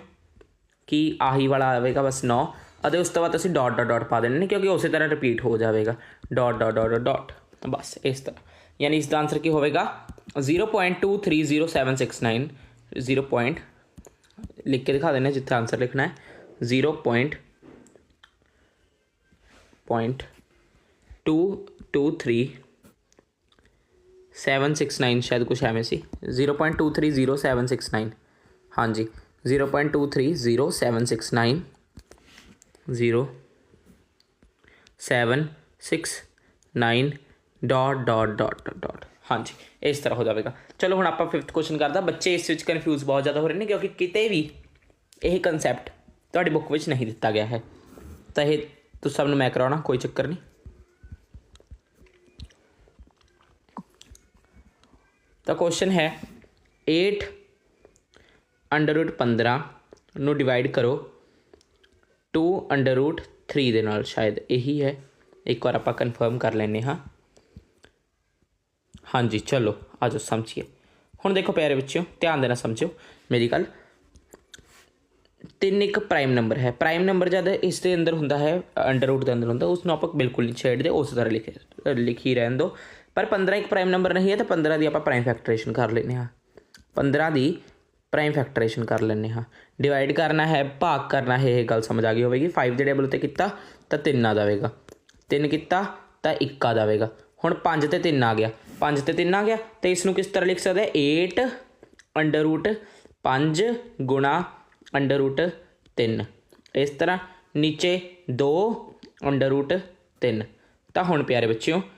ਕੀ ਆਹੀ ਵਾਲਾ ਆਵੇਗਾ ਬਸ 9 ਅਤੇ ਉਸ ਤੋਂ ਬਾਅਦ ਅਸੀਂ ਡਾਟ ਡਾਟ ਡਾਟ ਪਾ ਦੇਣੇ ਨੇ, ਕਿਉਂਕਿ ਉਸੇ ਤਰ੍ਹਾਂ ਰਿਪੀਟ ਹੋ ਜਾਵੇਗਾ। ਡਾਟ ਡਾਟ ਡਾਟ ਡਾਟ ਬਸ ਇਸ ਤਰ੍ਹਾਂ। ਯਾਨੀ ਇਸ ਦਾ ਆਨਸਰ ਕੀ ਹੋਵੇਗਾ? 0.230769 0. point ਲਿਖ ਕੇ ਦਿਖਾ ਦੇਣਾ ਜਿੱਥੇ ਆਨਸਰ ਲਿਖਣਾ ਹੈ। 0. point point 223 769 ਸ਼ਾਇਦ ਕੁਝ ਐਵੇਂ ਸੀ। 0.230769 ਹਾਂਜੀ 0.230769 0 7 6 9 ਡਾਟ ਡਾਟ ਡਾਟ ਡਾਟ ਹਾਂਜੀ, ਇਸ ਤਰ੍ਹਾਂ ਹੋ ਜਾਵੇਗਾ। ਚਲੋ, ਹੁਣ ਆਪਾਂ 5th ਕੁਐਸਚਨ ਕਰਦਾ। ਬੱਚੇ ਇਸ ਵਿੱਚ ਕਨਫਿਊਜ਼ ਬਹੁਤ ਜ਼ਿਆਦਾ ਹੋ ਰਹੇ ਨੇ, ਕਿਉਂਕਿ ਕਿਤੇ ਵੀ ਇਹ ਕਨਸੈਪਟ ਤੁਹਾਡੀ ਬੁੱਕ ਵਿੱਚ ਨਹੀਂ ਦਿੱਤਾ ਗਿਆ ਹੈ। ਤਾਂ ਇਹ ਤੁਸੀਂ ਸਭ ਨੂੰ ਮੈਂ ਕਰਾਉਣਾ, ਕੋਈ ਚੱਕਰ ਨਹੀਂ। ਤਾਂ ਕੁਐਸਚਨ ਹੈ 8 ਅੰਡਰ ਰੂਟ 15 ਨੂੰ ਡਿਵਾਈਡ ਕਰੋ 2 ਅੰਡਰ ਰੂਟ 3 ਦੇ ਨਾਲ ਸ਼ਾਇਦ ਇਹੀ ਹੈ ਇੱਕ ਵਾਰ ਆਪਾਂ ਕਨਫਰਮ ਕਰ ਲੈਨੇ ਹਾਂ ਹਾਂਜੀ ਚਲੋ ਆਜੋ ਸਮਝੀਏ ਹੁਣ ਦੇਖੋ ਪਿਆਰੇ ਬੱਚਿਓ ਧਿਆਨ ਦੇਣਾ ਸਮਝਿਓ ਮੇਰੀ ਗੱਲ ਤਿੰਨ ਇੱਕ ਪ੍ਰਾਈਮ ਨੰਬਰ ਹੈ ਪ੍ਰਾਈਮ ਨੰਬਰ ਜਦ ਇਸ ਦੇ ਅੰਦਰ ਹੁੰਦਾ ਹੈ ਅੰਡਰ ਰੂਟ ਦੇ ਅੰਦਰ ਹੁੰਦਾ ਉਸ ਨੂੰ ਆਪਾਂ ਬਿਲਕੁਲ ਨਹੀਂ ਛੇੜਦੇ ਉਸ ਤਰ੍ਹਾਂ ਲਿਖੇ ਲਿਖੀ ਰਹਿਣ ਦੋ ਪਰ 15 ਇੱਕ ਪ੍ਰਾਈਮ ਨੰਬਰ ਨਹੀਂ ਹੈ ਤਾਂ 15 ਦੀ ਆਪਾਂ ਪ੍ਰਾਈਮ ਫੈਕਟਰੇਸ਼ਨ ਕਰ ਲੈਨੇ ਹਾਂ। 15 ਦੀ ਪ੍ਰਾਈਮ ਫੈਕਟਰੇਸ਼ਨ ਕਰ ਲੈਨੇ ਹਾਂ। ਡਿਵਾਈਡ ਕਰਨਾ ਹੈ, ਭਾਗ ਕਰਨਾ ਹੈ, ਇਹ ਗੱਲ ਸਮਝ ਆ ਗਈ ਹੋਵੇਗੀ। 5 ਦੇ ਟੇਬਲ ਉੱਤੇ ਕੀਤਾ ਤਾਂ 3 ਆ ਜਾਵੇਗਾ। 3 ਕੀਤਾ ਤਾਂ 1 ਆ ਜਾਵੇਗਾ। ਹੁਣ 5 ਤੇ 3 ਆ ਗਿਆ। 5 ਤੇ 3 ਆ ਗਿਆ ਤੇ ਇਸ ਨੂੰ ਕਿਸ ਤਰ੍ਹਾਂ ਲਿਖ ਸਕਦੇ ਆ 8 ਅੰਡਰ ਰੂਟ 5 ਗੁਣਾ ਅੰਡਰ ਰੂਟ 3 ਇਸ ਤਰ੍ਹਾਂ ਨੀਚੇ 2 ਅੰਡਰ ਰੂਟ 3 ਤਾਂ ਹੁਣ ਪਿਆਰੇ ਬੱਚਿਓ ਅੰਡਰ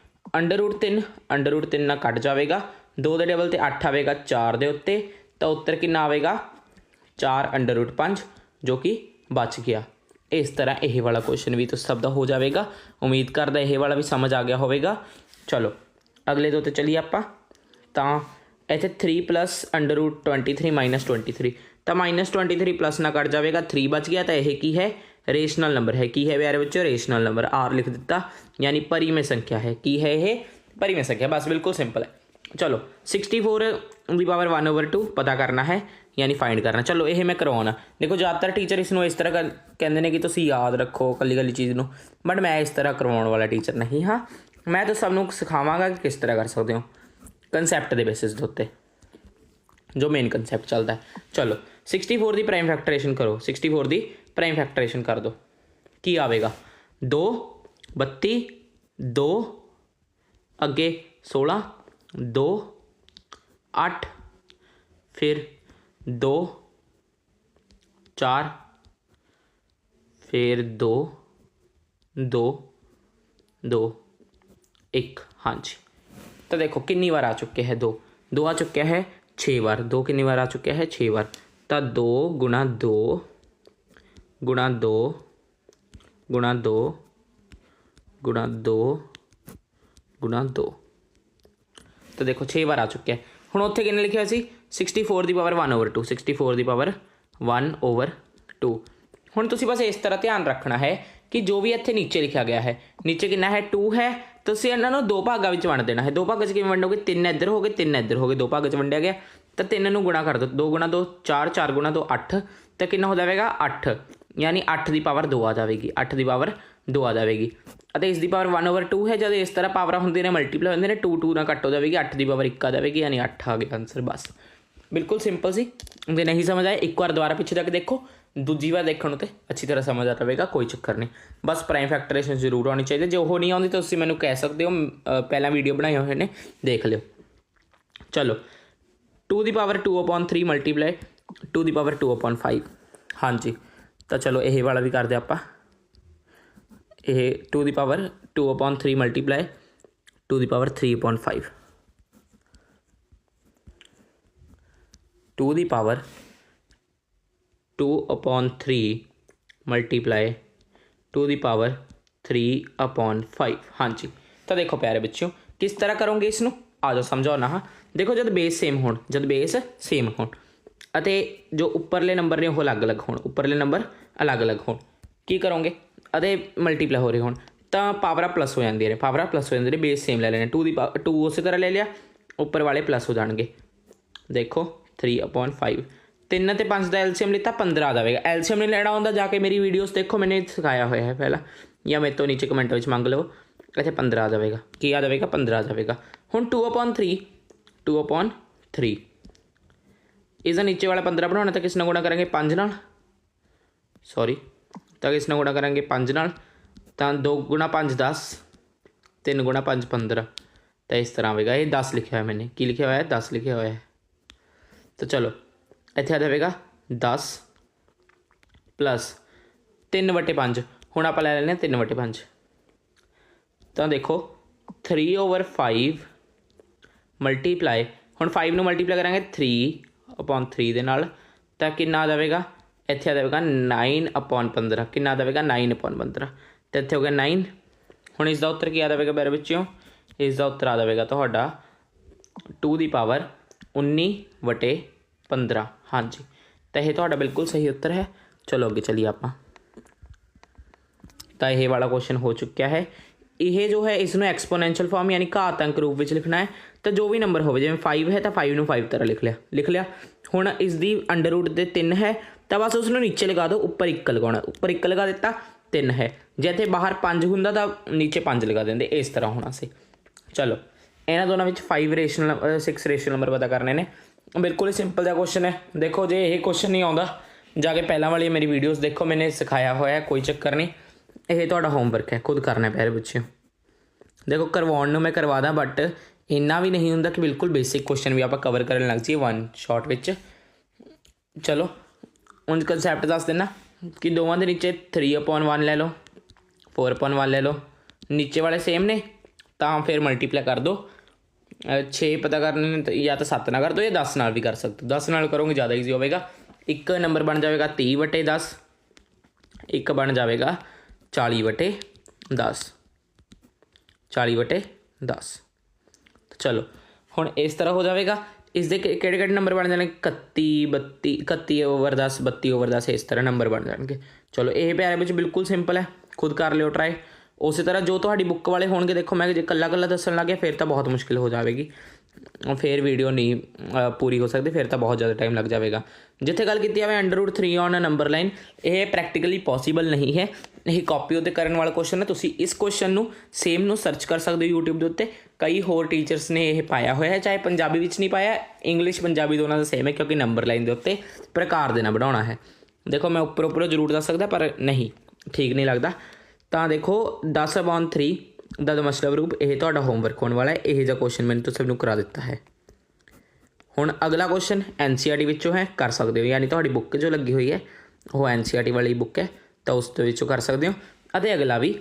3 ਅੰਡਰ ਰੂਟ 3 ਨਾਲ ਕੱਟ ਜਾਵੇਗਾ। 2 ਦੇ ਟੇਬਲ ਤੇ 8 ਆਵੇਗਾ 4 ਦੇ ਉੱਤੇ, ਤਾਂ ਉੱਤਰ ਕਿੰਨਾ ਆਵੇਗਾ? 4 ਅੰਡਰ ਰੂਟ 5 ਜੋ ਕਿ ਬਚ ਗਿਆ। ਇਸ ਤਰ੍ਹਾਂ ਇਹ ਵਾਲਾ ਕੁਐਸਚਨ ਵੀ ਤੁਸੀਂ ਸਭ ਦਾ ਹੋ ਜਾਵੇਗਾ। ਉਮੀਦ ਕਰਦਾ ਇਹ ਵਾਲਾ ਵੀ ਸਮਝ ਆ ਗਿਆ ਹੋਵੇਗਾ। ਚਲੋ, ਅਗਲੇ ਦੋ ਤੇ ਚਲੀਏ ਆਪਾਂ। ਤਾਂ ਇੱਥੇ 3 ਅੰਡਰ ਰੂਟ 23 ਮਾਈਨਸ 23 ਤਾਂ ਮਾਈਨਸ 23 ਪਲੱਸ ਨਾਲ ਕੱਟ ਜਾਵੇਗਾ। 3 ਬਚ ਗਿਆ ਤਾਂ ਇਹ ਕੀ ਹੈ? ਰੇਸ਼ਨਲ ਨੰਬਰ ਹੈ। ਕੀ ਹੈ ਪਿਆਰੇ ਬੱਚੋ ਰੇਸ਼ਨਲ ਨੰਬਰ r ਲਿਖ ਦਿੱਤਾ, ਯਾਨੀ ਪਰਿਮੇय ਸੰਖਿਆ ਹੈ। ਕੀ ਹੈ ਇਹ? ਪਰਿਮੇय ਸੰਖਿਆ। ਬਸ ਬਿਲਕੁਲ ਸਿੰਪਲ ਹੈ। ਚਲੋ 64 ਦੀ ਪਾਵਰ 1 ਓਵਰ 2 ਪਤਾ ਕਰਨਾ ਹੈ, ਯਾਨੀ ਫਾਈਂਡ ਕਰਨਾ। ਚਲੋ, ਇਹ ਮੈਂ ਕਰਵਾਉਣਾ। ਦੇਖੋ, ਜ਼ਿਆਦਾਤਰ ਟੀਚਰ ਇਸ ਨੂੰ ਇਸ ਤਰ੍ਹਾਂ ਕਰ- ਕਹਿੰਦੇ ਨੇ ਕਿ ਤੁਸੀਂ ਯਾਦ ਰੱਖੋ ਕੱਲੀ ਕੱਲੀ ਚੀਜ਼ ਨੂੰ। ਬਟ ਮੈਂ ਇਸ ਤਰ੍ਹਾਂ ਕਰਵਾਉਣ ਵਾਲਾ ਟੀਚਰ ਨਹੀਂ ਹਾਂ। ਮੈਂ ਤਾਂ ਸਭ ਨੂੰ ਸਿਖਾਵਾਂਗਾ ਕਿ ਕਿਸ ਤਰ੍ਹਾਂ ਕਰ ਸਕਦੇ ਹੋ। ਕਨਸੈਪਟ ਦੇ ਬੇਸਿਸ ਦੇ ਉੱਤੇ। ਜੋ ਮੇਨ ਕਨਸੈਪਟ ਚੱਲਦਾ ਹੈ। ਚਲੋ 64 ਦੀ ਪ੍ਰਾਈਮ ਫੈਕਟਰੇਸ਼ਨ ਕਰੋ। 64 ਦੀ ਪ੍ਰਾਈਮ ਫੈਕਟਰੇਸ਼ਨ ਕਰ ਦਿਓ ਕੀ ਆਵੇਗਾ 2 32 2 ਅੱਗੇ 16 2 8 ਫਿਰ 2 4 ਫਿਰ 2 2 2 1 ਹਾਂਜੀ ਤਾਂ ਦੇਖੋ ਕਿੰਨੀ ਵਾਰ ਆ ਚੁੱਕੇ ਹੈ 2 2 ਆ ਚੁੱਕਿਆ ਹੈ 6 ਵਾਰ 2 ਕਿੰਨੀ ਵਾਰ ਆ ਚੁੱਕਿਆ ਹੈ 6 ਵਾਰ ਤਾਂ 2 ਗੁਣਾ 2 ਗੁਣਾ 2 ਗੁਣਾ 2 ਗੁਣਾ 2 ਗੁਣਾ 2 ਤਾਂ ਦੇਖੋ 6 ਵਾਰ ਆ ਚੁੱਕਿਆ ਹੁਣ ਉੱਥੇ ਕਿੰਨੇ ਲਿਖਿਆ ਸੀ? 64 ਦੀ ਪਾਵਰ 1 ਓਵਰ 2 64 ਦੀ ਪਾਵਰ 1 ਓਵਰ 2 ਹੁਣ ਤੁਸੀਂ ਬਸ ਇਸ ਤਰ੍ਹਾਂ ਧਿਆਨ ਰੱਖਣਾ ਹੈ ਕਿ ਜੋ ਵੀ ਇੱਥੇ ਨੀਚੇ ਲਿਖਿਆ ਗਿਆ ਹੈ, ਨੀਚੇ ਕਿੰਨਾ ਹੈ? 2 ਹੈ। ਤੁਸੀਂ ਇਹਨਾਂ ਨੂੰ ਦੋ ਭਾਗਾਂ ਵਿੱਚ ਵੰਡ ਦੇਣਾ ਹੈ। ਦੋ ਭਾਗਾਂ 'ਚ ਕਿਵੇਂ ਵੰਡੋਗੇ? ਤਿੰਨ ਇੱਧਰ ਹੋ ਗਏ, ਤਿੰਨ ਇੱਧਰ ਹੋ ਗਏ, ਦੋ ਭਾਗਾਂ 'ਚ ਵੰਡਿਆ ਗਿਆ। ਤਾਂ ਤਿੰਨ ਨੂੰ ਗੁਣਾ ਕਰ ਦਿਓ 2 ਗੁਣਾ 2 4 4 ਗੁਣਾ 2 8 ਤਾਂ ਕਿੰਨਾ ਹੋ ਜਾਵੇਗਾ? 8 ਯਾਨੀ 8 ਦੀ ਪਾਵਰ 2 ਆ ਜਾਵੇਗੀ 8 ਦੀ ਪਾਵਰ 2 ਆ ਜਾਵੇਗੀ। ਅਤੇ ਇਸ ਦੀ ਪਾਵਰ 1 ਓਵਰ 2 ਹੈ, ਜਦ ਇਸ ਤਰ੍ਹਾਂ ਪਾਵਰਾਂ ਹੁੰਦੀਆਂ ਨੇ ਮਲਟੀਪਲਾਈ ਹੁੰਦੇ ਨੇ 2 2 ਨਾਲ ਕੱਟ ਹੋ ਜਾਵੇਗੀ 8 ਦੀ ਪਾਵਰ 1 ਆ ਜਾਵੇਗੀ, ਯਾਨੀ 8 ਆ ਗਿਆ ਆਨਸਰ ਬਸ। ਬਿਲਕੁਲ ਸਿੰਪਲ ਸੀ। ਜੇ ਨਹੀਂ ਸਮਝ ਆਇਆ, ਇੱਕ ਵਾਰ ਦੁਬਾਰਾ ਪਿੱਛੇ ਤੱਕ ਦੇਖੋ, ਦੂਜੀ ਵਾਰ ਦੇਖਣ ਉਤੇ ਅੱਛੀ ਤਰ੍ਹਾਂ ਸਮਝ ਆ ਜਾਵੇਗਾ, ਕੋਈ ਚੱਕਰ ਨਹੀਂ। ਬਸ ਪ੍ਰਾਈਮ ਫੈਕਟਰੇਸ਼ਨ ਜ਼ਰੂਰ ਆਉਣੀ ਚਾਹੀਦੀ ਜੇ ਉਹ ਨਹੀਂ ਆਉਂਦੀ ਤਾਂ ਤੁਸੀਂ ਮੈਨੂੰ ਕਹਿ ਸਕਦੇ ਹੋ ਪਹਿਲਾਂ ਵੀਡੀਓ ਬਣਾਏ ਹੋਏ ਨੇ, ਦੇਖ ਲਿਓ। ਚਲੋ 2 ਦੀ ਪਾਵਰ 2 ਅਪਨ 3 ਮਲਟੀਪਲਾਈ 2 ਦੀ ਪਾਵਰ 2 ਅਪਨ 5 ਹਾਂਜੀ। ਤਾਂ ਚਲੋ ਇਹ ਵਾਲਾ ਵੀ ਕਰਦੇ ਆਪਾਂ। ਇਹ 2 ਦੀ ਪਾਵਰ 2 ਅਪਨ 3 ਮਲਟੀਪਲਾਈ 2 ਦੀ ਪਾਵਰ 3 ਅਪਨ 5 2 ਦੀ ਪਾਵਰ 2 upon 3 multiply 2 ਦੀ ਪਾਵਰ 3 upon 5 ਹਾਂਜੀ, ਤਾਂ ਦੇਖੋ ਪਿਆਰੇ ਬੱਚਿਓ, ਕਿਸ ਤਰ੍ਹਾਂ ਕਰੋਗੇ ਇਸ ਨੂੰ ਆ ਜਾਓ ਸਮਝਾਓ ਹਾਂ। ਦੇਖੋ ਜਦ ਬੇਸ ਸੇਮ ਹੋਣ, ਜਦ ਬੇਸ ਸੇਮ ਹੋਣ। ਅਤੇ ਜੋ ਉੱਪਰਲੇ ਨੰਬਰ ਨੇ ਉਹ ਅਲੱਗ-ਅਲੱਗ ਹੋਣ, ਉੱਪਰਲੇ ਨੰਬਰ ਅਲੱਗ-ਅਲੱਗ ਹੋਣ। ਕੀ ਕਰੋਗੇ? ਅਤੇ ਮਲਟੀਪਲਾਈ ਹੋ ਰਹੇ ਹੋਣ। ਤਾਂ ਪਾਵਰਾਂ ਪਲੱਸ ਹੋ ਜਾਂਦੀਆਂ ਨੇ। ਪਾਵਰਾਂ ਪਲੱਸ ਹੋ ਜਾਂਦੀਆਂ ਨੇ ਬੇਸ ਸੇਮ ਲੈ ਲੈਣੇ। 2 ਦੀ 2 ਉਸੇ ਤਰ੍ਹਾਂ ਲੈ ਲਿਆ। ਉੱਪਰ ਵਾਲੇ ਪਲੱਸ ਹੋ ਜਾਣਗੇ। ਦੇਖੋ 3/5 3 ਤੇ 5 ਦਾ ਐਲਸੀਐਮ ਲਿੱਤਾ 15 ਆ ਜਾਵੇਗਾ। ਐਲਸੀਐਮ ਨਹੀਂ ਲੈਣਾ ਹੁੰਦਾ ਜਾ ਕੇ ਮੇਰੀ ਵੀਡੀਓਜ਼ ਦੇਖੋ, ਮੈਨੇ ਸਿਖਾਇਆ ਹੋਇਆ ਹੈ ਪਹਿਲਾਂ। ਜਾਂ ਮੇਰੇ ਤੋਂ ਨੀਚੇ ਕਮੈਂਟ ਵਿੱਚ ਮੰਗ ਲਓ ਇੱਥੇ 15 ਆ ਜਾਵੇਗਾ। ਕੀ ਆ ਜਾਵੇਗਾ? 15 ਆ ਜਾਵੇਗਾ। ਹੁਣ 2/3 2/3 ਇਸ ਦਾ ਨੀਚੇ ਵਾਲਾ 15 ਬਣਾਉਣਾ ਤਾਂ ਕਿਸ ਨਾਲ ਗੁਣਾ ਕਰਾਂਗੇ 5 ਨਾਲ? ਸੌਰੀ ਤਾਂ ਕਿਸ ਨਾਲ ਗੁਣਾ ਕਰਾਂਗੇ 5 ਨਾਲ। ਤਾਂ 2 ਗੁਣਾ 5 10 3 ਗੁਣਾ 5 15 ਤਾਂ ਇਸ ਤਰ੍ਹਾਂ ਆਵੇਗਾ ਇਹ 10 ਲਿਖਿਆ ਹੋਇਆ ਮੈਨੇ। ਕੀ ਲਿਖਿਆ ਹੋਇਆ? ਹੈ 10 ਲਿਖਿਆ ਹੋਇਆ। ਹੈ ਤਾਂ ਚਲੋ, ਇੱਥੇ ਆ ਜਾਵੇਗਾ। 10 ਪਲੱਸ 3 ਵਟੇ 5 ਹੁਣ ਆਪਾਂ ਲੈ ਲੈਂਦੇ ਹਾਂ 3 ਵਟੇ 5 ਤਾਂ ਦੇਖੋ 3 ਓਵਰ 5 ਮਲਟੀਪਲਾਈ ਹੁਣ 5 ਨੂੰ ਮਲਟੀਪਲਾਈ ਕਰਾਂਗੇ 3 ਅਪਨ 3 ਦੇ ਨਾਲ, ਤਾਂ ਕਿੰਨਾ ਆ ਜਾਵੇਗਾ? ਇੱਥੇ ਆ ਜਾਵੇਗਾ 9 ਅਪਨ 15 ਕਿੰਨਾ ਆ ਜਾਵੇਗਾ? 9 ਅਪਨ 15 ਤੇ ਇੱਥੇ ਹੋ ਗਿਆ 9 ਹੁਣ ਇਸ ਦਾ ਉੱਤਰ ਕੀ ਆ ਜਾਵੇਗਾ ਮੇਰੇ ਵਿੱਚੋਂ ਇਸ ਦਾ ਉੱਤਰ ਆ ਜਾਵੇਗਾ ਤੁਹਾਡਾ 2 ਦੀ ਪਾਵਰ 19 ਵਟੇ 15 ਹਾਂਜੀ। ਤਾਂ ਇਹ ਤੁਹਾਡਾ ਬਿਲਕੁਲ ਸਹੀ ਉੱਤਰ ਹੈ। ਚਲੋ ਅੱਗੇ ਚੱਲੀਏ ਆਪਾਂ। ਤਾਂ ਇਹ ਵਾਲਾ ਕੁਐਸਚਨ ਹੋ ਚੁੱਕਿਆ ਹੈ। ਇਹ ਜੋ ਹੈ ਇਸ ਨੂੰ ਐਕਸਪੋਨੈਂਸ਼ੀਅਲ ਫਾਰਮ ਯਾਨੀ ਘਾਤਾਂਕ ਰੂਪ ਵਿੱਚ ਲਿਖਣਾ ਹੈ। ਤਾਂ ਜੋ ਵੀ ਨੰਬਰ ਹੋਵੇ, ਜਿਵੇਂ 5 ਹੈ, ਤਾਂ 5 ਨੂੰ 5 ਤਰ੍ਹਾਂ ਲਿਖ ਲਿਆ ਲਿਖ ਲਿਆ। ਹੁਣ ਇਸ ਦੀ ਅੰਡਰ ਰੂਟ ਦੇ 3 ਹੈ, ਤਾਂ ਬਸ ਉਸ ਨੂੰ ਨੀਚੇ ਲਗਾ ਦਿਓ, ਉੱਪਰ 1 ਲਗਾਉਣਾ, ਉੱਪਰ 1 ਲਗਾ ਦਿੱਤਾ 3 ਹੈ। ਜੇ ਇੱਥੇ ਬਾਹਰ 5 ਹੁੰਦਾ, ਤਾਂ ਨੀਚੇ 5 ਲਗਾ ਦਿੰਦੇ, ਇਸ ਤਰ੍ਹਾਂ ਹੋਣਾ ਸੀ। ਚਲੋ, ਇਹਨਾਂ ਦੋਨਾਂ ਵਿੱਚ 5 ਰੇਸ਼ਨਲ 6 ਰੇਸ਼ਨਲ ਨੰਬਰ ਪਤਾ ਕਰਨੇ ਨੇ। ਬਿਲਕੁਲ ਹੀ ਸਿੰਪਲ ਜਿਹਾ ਕੁਐਸਚਨ ਹੈ। ਦੇਖੋ, ਜੇ ਇਹ ਕੁਐਸਚਨ ਨਹੀਂ ਆਉਂਦਾ, ਜਾ ਕੇ ਪਹਿਲਾਂ ਵਾਲੀ ਮੇਰੀ ਵੀਡੀਓਜ਼ ਦੇਖੋ, ਮੈਨੇ ਸਿਖਾਇਆ ਹੋਇਆ ਕੋਈ ਚੱਕਰ ਨਹੀਂ। ਇਹ ਤੁਹਾਡਾ ਹੋਮਵਰਕ ਹੈ, ਖੁਦ ਕਰਨਾ ਹੈ ਪਿਆਰੇ ਬੱਚਿਓ। ਦੇਖੋ, ਕਰਵਾਉਣ ਨੂੰ ਮੈਂ ਕਰਵਾ ਦਾਂ ਬਟ ਇੰਨਾ ਵੀ ਨਹੀਂ ਹੁੰਦਾ ਕਿ ਬਿਲਕੁਲ ਬੇਸਿਕ ਕੁਐਸਚਨ ਵੀ ਆਪਾਂ ਕਵਰ ਕਰਨ ਲੱਗ ਜਾਈਏ ਵਨ ਸ਼ਾਟ ਵਿੱਚ। ਚਲੋ, ਉਂਝ ਕਨਸੈਪਟ ਦੱਸ ਦੇਣਾ ਕਿ ਦੋਵਾਂ ਦੇ ਨੀਚੇ 3/1 ਲੈ ਲਓ 4/1 ਲੈ ਲਓ। ਨੀਚੇ ਵਾਲੇ ਸੇਮ ਨੇ, ਤਾਂ ਫਿਰ ਮਲਟੀਪਲਾਈ ਕਰ ਦਿਓ 6 ਪਤਾ ਕਰਨੇ ਜਾਂ ਤਾਂ 7 ਨਾਲ ਕਰ ਦਿਓ ਜਾਂ 10 ਨਾਲ ਵੀ ਕਰ ਸਕਦੇ ਹੋ। 10 ਨਾਲ ਕਰੋਗੇ ਜ਼ਿਆਦਾ ਈਜ਼ੀ ਹੋਵੇਗਾ। ਇੱਕ ਨੰਬਰ ਬਣ ਜਾਵੇਗਾ 30 ਵਟੇ 10 ਇੱਕ ਬਣ ਜਾਵੇਗਾ 40 ਵਟੇ 10 40 ਵਟੇ 10 ਚਲੋ, ਹੁਣ ਇਸ ਤਰ੍ਹਾਂ ਹੋ ਜਾਵੇਗਾ। ਇਸ ਦੇ ਕਿਹੜੇ ਕਿਹੜੇ ਨੰਬਰ ਬਣ ਜਾਣਗੇ? 31 32 31 ਓਵਰ 10 32 ਓਵਰ 10 ਇਸ ਤਰ੍ਹਾਂ ਨੰਬਰ ਬਣ ਜਾਣਗੇ। ਚਲੋ, ਇਹ ਪਿਆਰੇ ਵਿੱਚ ਬਿਲਕੁਲ ਸਿੰਪਲ ਹੈ। ਖੁਦ ਕਰ ਲਿਓ ਟਰਾਈ ਉਸੇ ਤਰ੍ਹਾਂ ਜੋ ਤੁਹਾਡੀ ਬੁੱਕ ਵਾਲੇ ਹੋਣਗੇ, ਦੇਖੋ ਮੈਂ ਜੇ ਕੱਲਾ ਕੱਲਾ ਦੱਸਣ ਲੱਗਿਆ ਫਿਰ ਤਾਂ ਬਹੁਤ ਮੁਸ਼ਕਿਲ ਹੋ ਜਾਵੇਗੀ। ਫਿਰ ਵੀਡੀਓ ਨਹੀਂ ਪੂਰੀ ਹੋ ਸਕਦੀ, ਫਿਰ ਤਾਂ ਬਹੁਤ ਜ਼ਿਆਦਾ ਟਾਈਮ ਲੱਗ ਜਾਵੇਗਾ। ਜਿੱਥੇ ਗੱਲ ਕੀਤੀ ਜਾਵੇ under root 3 on uh number line ਇਹ ਪ੍ਰੈਕਟੀਕਲੀ ਪੋਸੀਬਲ ਨਹੀਂ ਹੈ। ਇਹ ਕਾਪੀ ਉਤੇ ਕਰਨ ਵਾਲਾ ਕੁਐਸਚਨ ਹੈ, ਤੁਸੀਂ ਇਸ ਕੁਐਸਚਨ ਨੂੰ ਸੇਮ ਨੂੰ ਸਰਚ ਕਰ ਸਕਦੇ ਹੋ YouTube ਦੇ ਉੱਤੇ। ਕਈ ਹੋਰ ਟੀਚਰਸ ਨੇ ਇਹ ਪਾਇਆ ਹੋਇਆ ਹੈ, ਚਾਹੇ ਪੰਜਾਬੀ ਵਿੱਚ ਨਹੀਂ ਪਾਇਆ ਇੰਗਲਿਸ਼ ਪੰਜਾਬੀ ਦੋਨਾਂ ਦਾ ਸੇਮ ਹੈ, ਕਿਉਂਕਿ ਨੰਬਰ ਲਾਈਨ ਦੇ ਉੱਤੇ ਪ੍ਰਕਾਰ ਦੇ ਨਾਲ ਬਣਾਉਣਾ ਹੈ। ਦੇਖੋ, ਮੈਂ ਉੱਪਰ ਉੱਪਰ ਜ਼ਰੂਰ ਦੱਸ ਸਕਦਾ, ਪਰ ਨਹੀਂ, ਠੀਕ ਨਹੀਂ ਲੱਗਦਾ। ਤਾਂ ਦੇਖੋ 10/3 ਦਾ ਮਤਲਬ ਰੂਪ ਇਹ ਤੁਹਾਡਾ ਹੋਮਵਰਕ ਹੋਣ ਵਾਲਾ ਹੈ। ਇਹ ਜਿਹਾ ਕੁਐਸਚਨ ਮੈਨੂੰ ਤੁਸੀਂ ਨੂੰ ਕਰਾ ਦਿੱਤਾ ਹੈ। ਹੁਣ ਅਗਲਾ ਕੁਐਸਚਨ ਐਨਸੀਆਰਟੀ ਵਿੱਚੋਂ ਹੈ, ਕਰ ਸਕਦੇ ਹੋ। ਯਾਨੀ ਤੁਹਾਡੀ ਬੁੱਕ ਜੋ ਲੱਗੀ ਹੋਈ ਹੈ, ਉਹ ਐਨਸੀਆਰਟੀ ਵਾਲੀ ਬੁੱਕ ਹੈ, ਤਾਂ ਉਸ ਦੇ ਵਿੱਚੋਂ ਕਰ ਸਕਦੇ ਹੋ। ਅਤੇ ਅਗਲਾ ਵੀ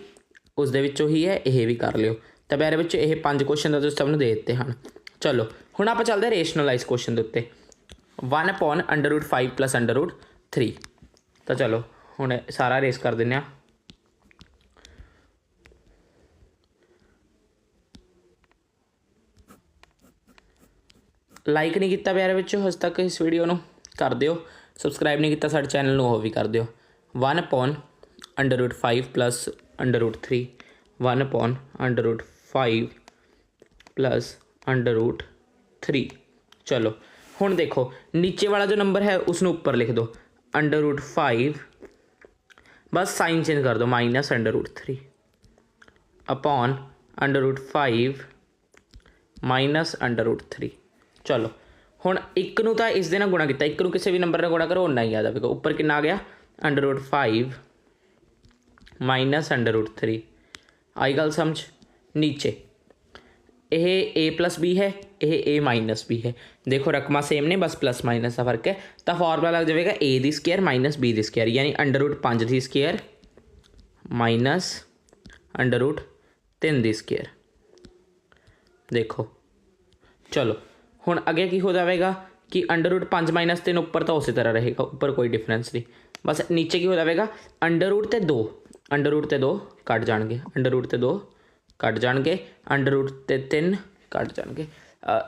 ਉਸ ਦੇ ਵਿੱਚੋਂ ਹੀ ਹੈ, ਇਹ ਵੀ ਕਰ ਲਿਓ। ਤਾਂ ਮੇਰੇ ਵਿੱਚ ਇਹ ਪੰਜ ਕੁਐਸਚਨ ਤਾਂ ਤੁਸੀਂ ਸਭ ਨੂੰ ਦੇ ਦਿੱਤੇ ਹਨ। ਚਲੋ, ਹੁਣ ਆਪਾਂ ਚੱਲਦੇ ਹਾਂ ਰੇਸ਼ਨਲਾਈਜ਼ ਕੁਐਸਚਨ ਦੇ ਉੱਤੇ। 1 upon under root 5 plus under root 3 ਤਾਂ ਚਲੋ, ਹੁਣ ਸਾਰਾ ਰੇਸ ਕਰ ਦਿੰਨੇ ਆ ਲਾਈਕ ਨਹੀਂ ਕੀਤਾ ਪਿਆਰੇ ਵਿੱਚੋਂ ਹਜੇ ਤੱਕ ਇਸ ਵੀਡੀਓ ਨੂੰ ਕਰ ਦਿਓ। ਸਬਸਕ੍ਰਾਈਬ ਨਹੀਂ ਕੀਤਾ ਸਾਡੇ ਚੈਨਲ ਨੂੰ, ਉਹ ਵੀ ਕਰ ਦਿਓ। 1 upon under root 5 plus under root 3 1 upon under root 5 plus under root 3 ਚਲੋ, ਹੁਣ ਦੇਖੋ, ਨੀਚੇ ਵਾਲਾ ਜੋ ਨੰਬਰ ਹੈ ਉਸ ਨੂੰ ਉੱਪਰ ਲਿਖ ਦਿਓ। ਅੰਡਰ ਰੂਟ 5 ਬਸ ਸਾਈਨ ਚੇਂਜ ਕਰ ਦਿਓ minus under root 3 upon under root 5 minus under root 3 ਚਲੋ। ਹੁਣ ਇੱਕ ਨੂੰ ਤਾਂ ਇਸ ਦੇ ਨਾਲ ਗੁਣਾ ਕੀਤਾ। ਇੱਕ ਨੂੰ ਕਿਸੇ ਵੀ ਨੰਬਰ ਨਾਲ ਗੁਣਾ ਕਰੋ ਉਨਾ ਹੀ ਆ ਜਾਵੇਗਾ। ਉੱਪਰ ਕਿੰਨਾ ਆ ਗਿਆ? Under root 5 minus under root 3 ਆਈ ਗੱਲ ਸਮਝ? ਨੀਚੇ। ਇਹ a ਪਲੱਸ b ਹੈ, ਇਹ a ਮਾਈਨਸ b ਹੈ। ਦੇਖੋ, ਰਕਮਾਂ ਸੇਮ ਨੇ, ਬਸ ਪਲੱਸ ਮਾਈਨਸ ਦਾ ਫ਼ਰਕ ਹੈ। ਤਾਂ ਫਾਰਮੂਲਾ ਲੱਗ ਜਾਵੇਗਾ a ਦੀ ਸਕੁਅਰ ਮਾਈਨਸ b ਦੀ ਸਕੁਅਰ ਯਾਨੀ ਅੰਡਰ ਰੂਟ 5 ਦੀ ਸਕੁਅਰ ਮਾਈਨਸ ਅੰਡਰ ਰੂਟ 3 ਦੀ ਸਕੁਅਰ ਦੇਖੋ। ਚਲੋ। ਹੁਣ ਅੱਗੇ ਕੀ ਹੋ ਜਾਵੇਗਾ ਕਿ ਅੰਡਰ ਰੂਟ 5 ਮਾਈਨਸ 3 ਉੱਪਰ ਤਾਂ ਉਸੇ ਤਰ੍ਹਾਂ ਰਹੇਗਾ ਉੱਪਰ ਕੋਈ ਡਿਫਰੈਂਸ ਨਹੀਂ ਬਸ ਨੀਚੇ ਕੀ ਹੋ ਜਾਵੇਗਾ ਅੰਡਰ ਰੂਟ ਤੇ 2 ਅੰਡਰ ਰੂਟ ਤੇ 2 ਕੱਟ ਜਾਣਗੇ ਅੰਡਰ ਰੂਟ ਤੇ 2 ਕੱਟ ਜਾਣਗੇ ਅੰਡਰ ਰੂਟ ਤੇ 3 ਕੱਟ ਜਾਣਗੇ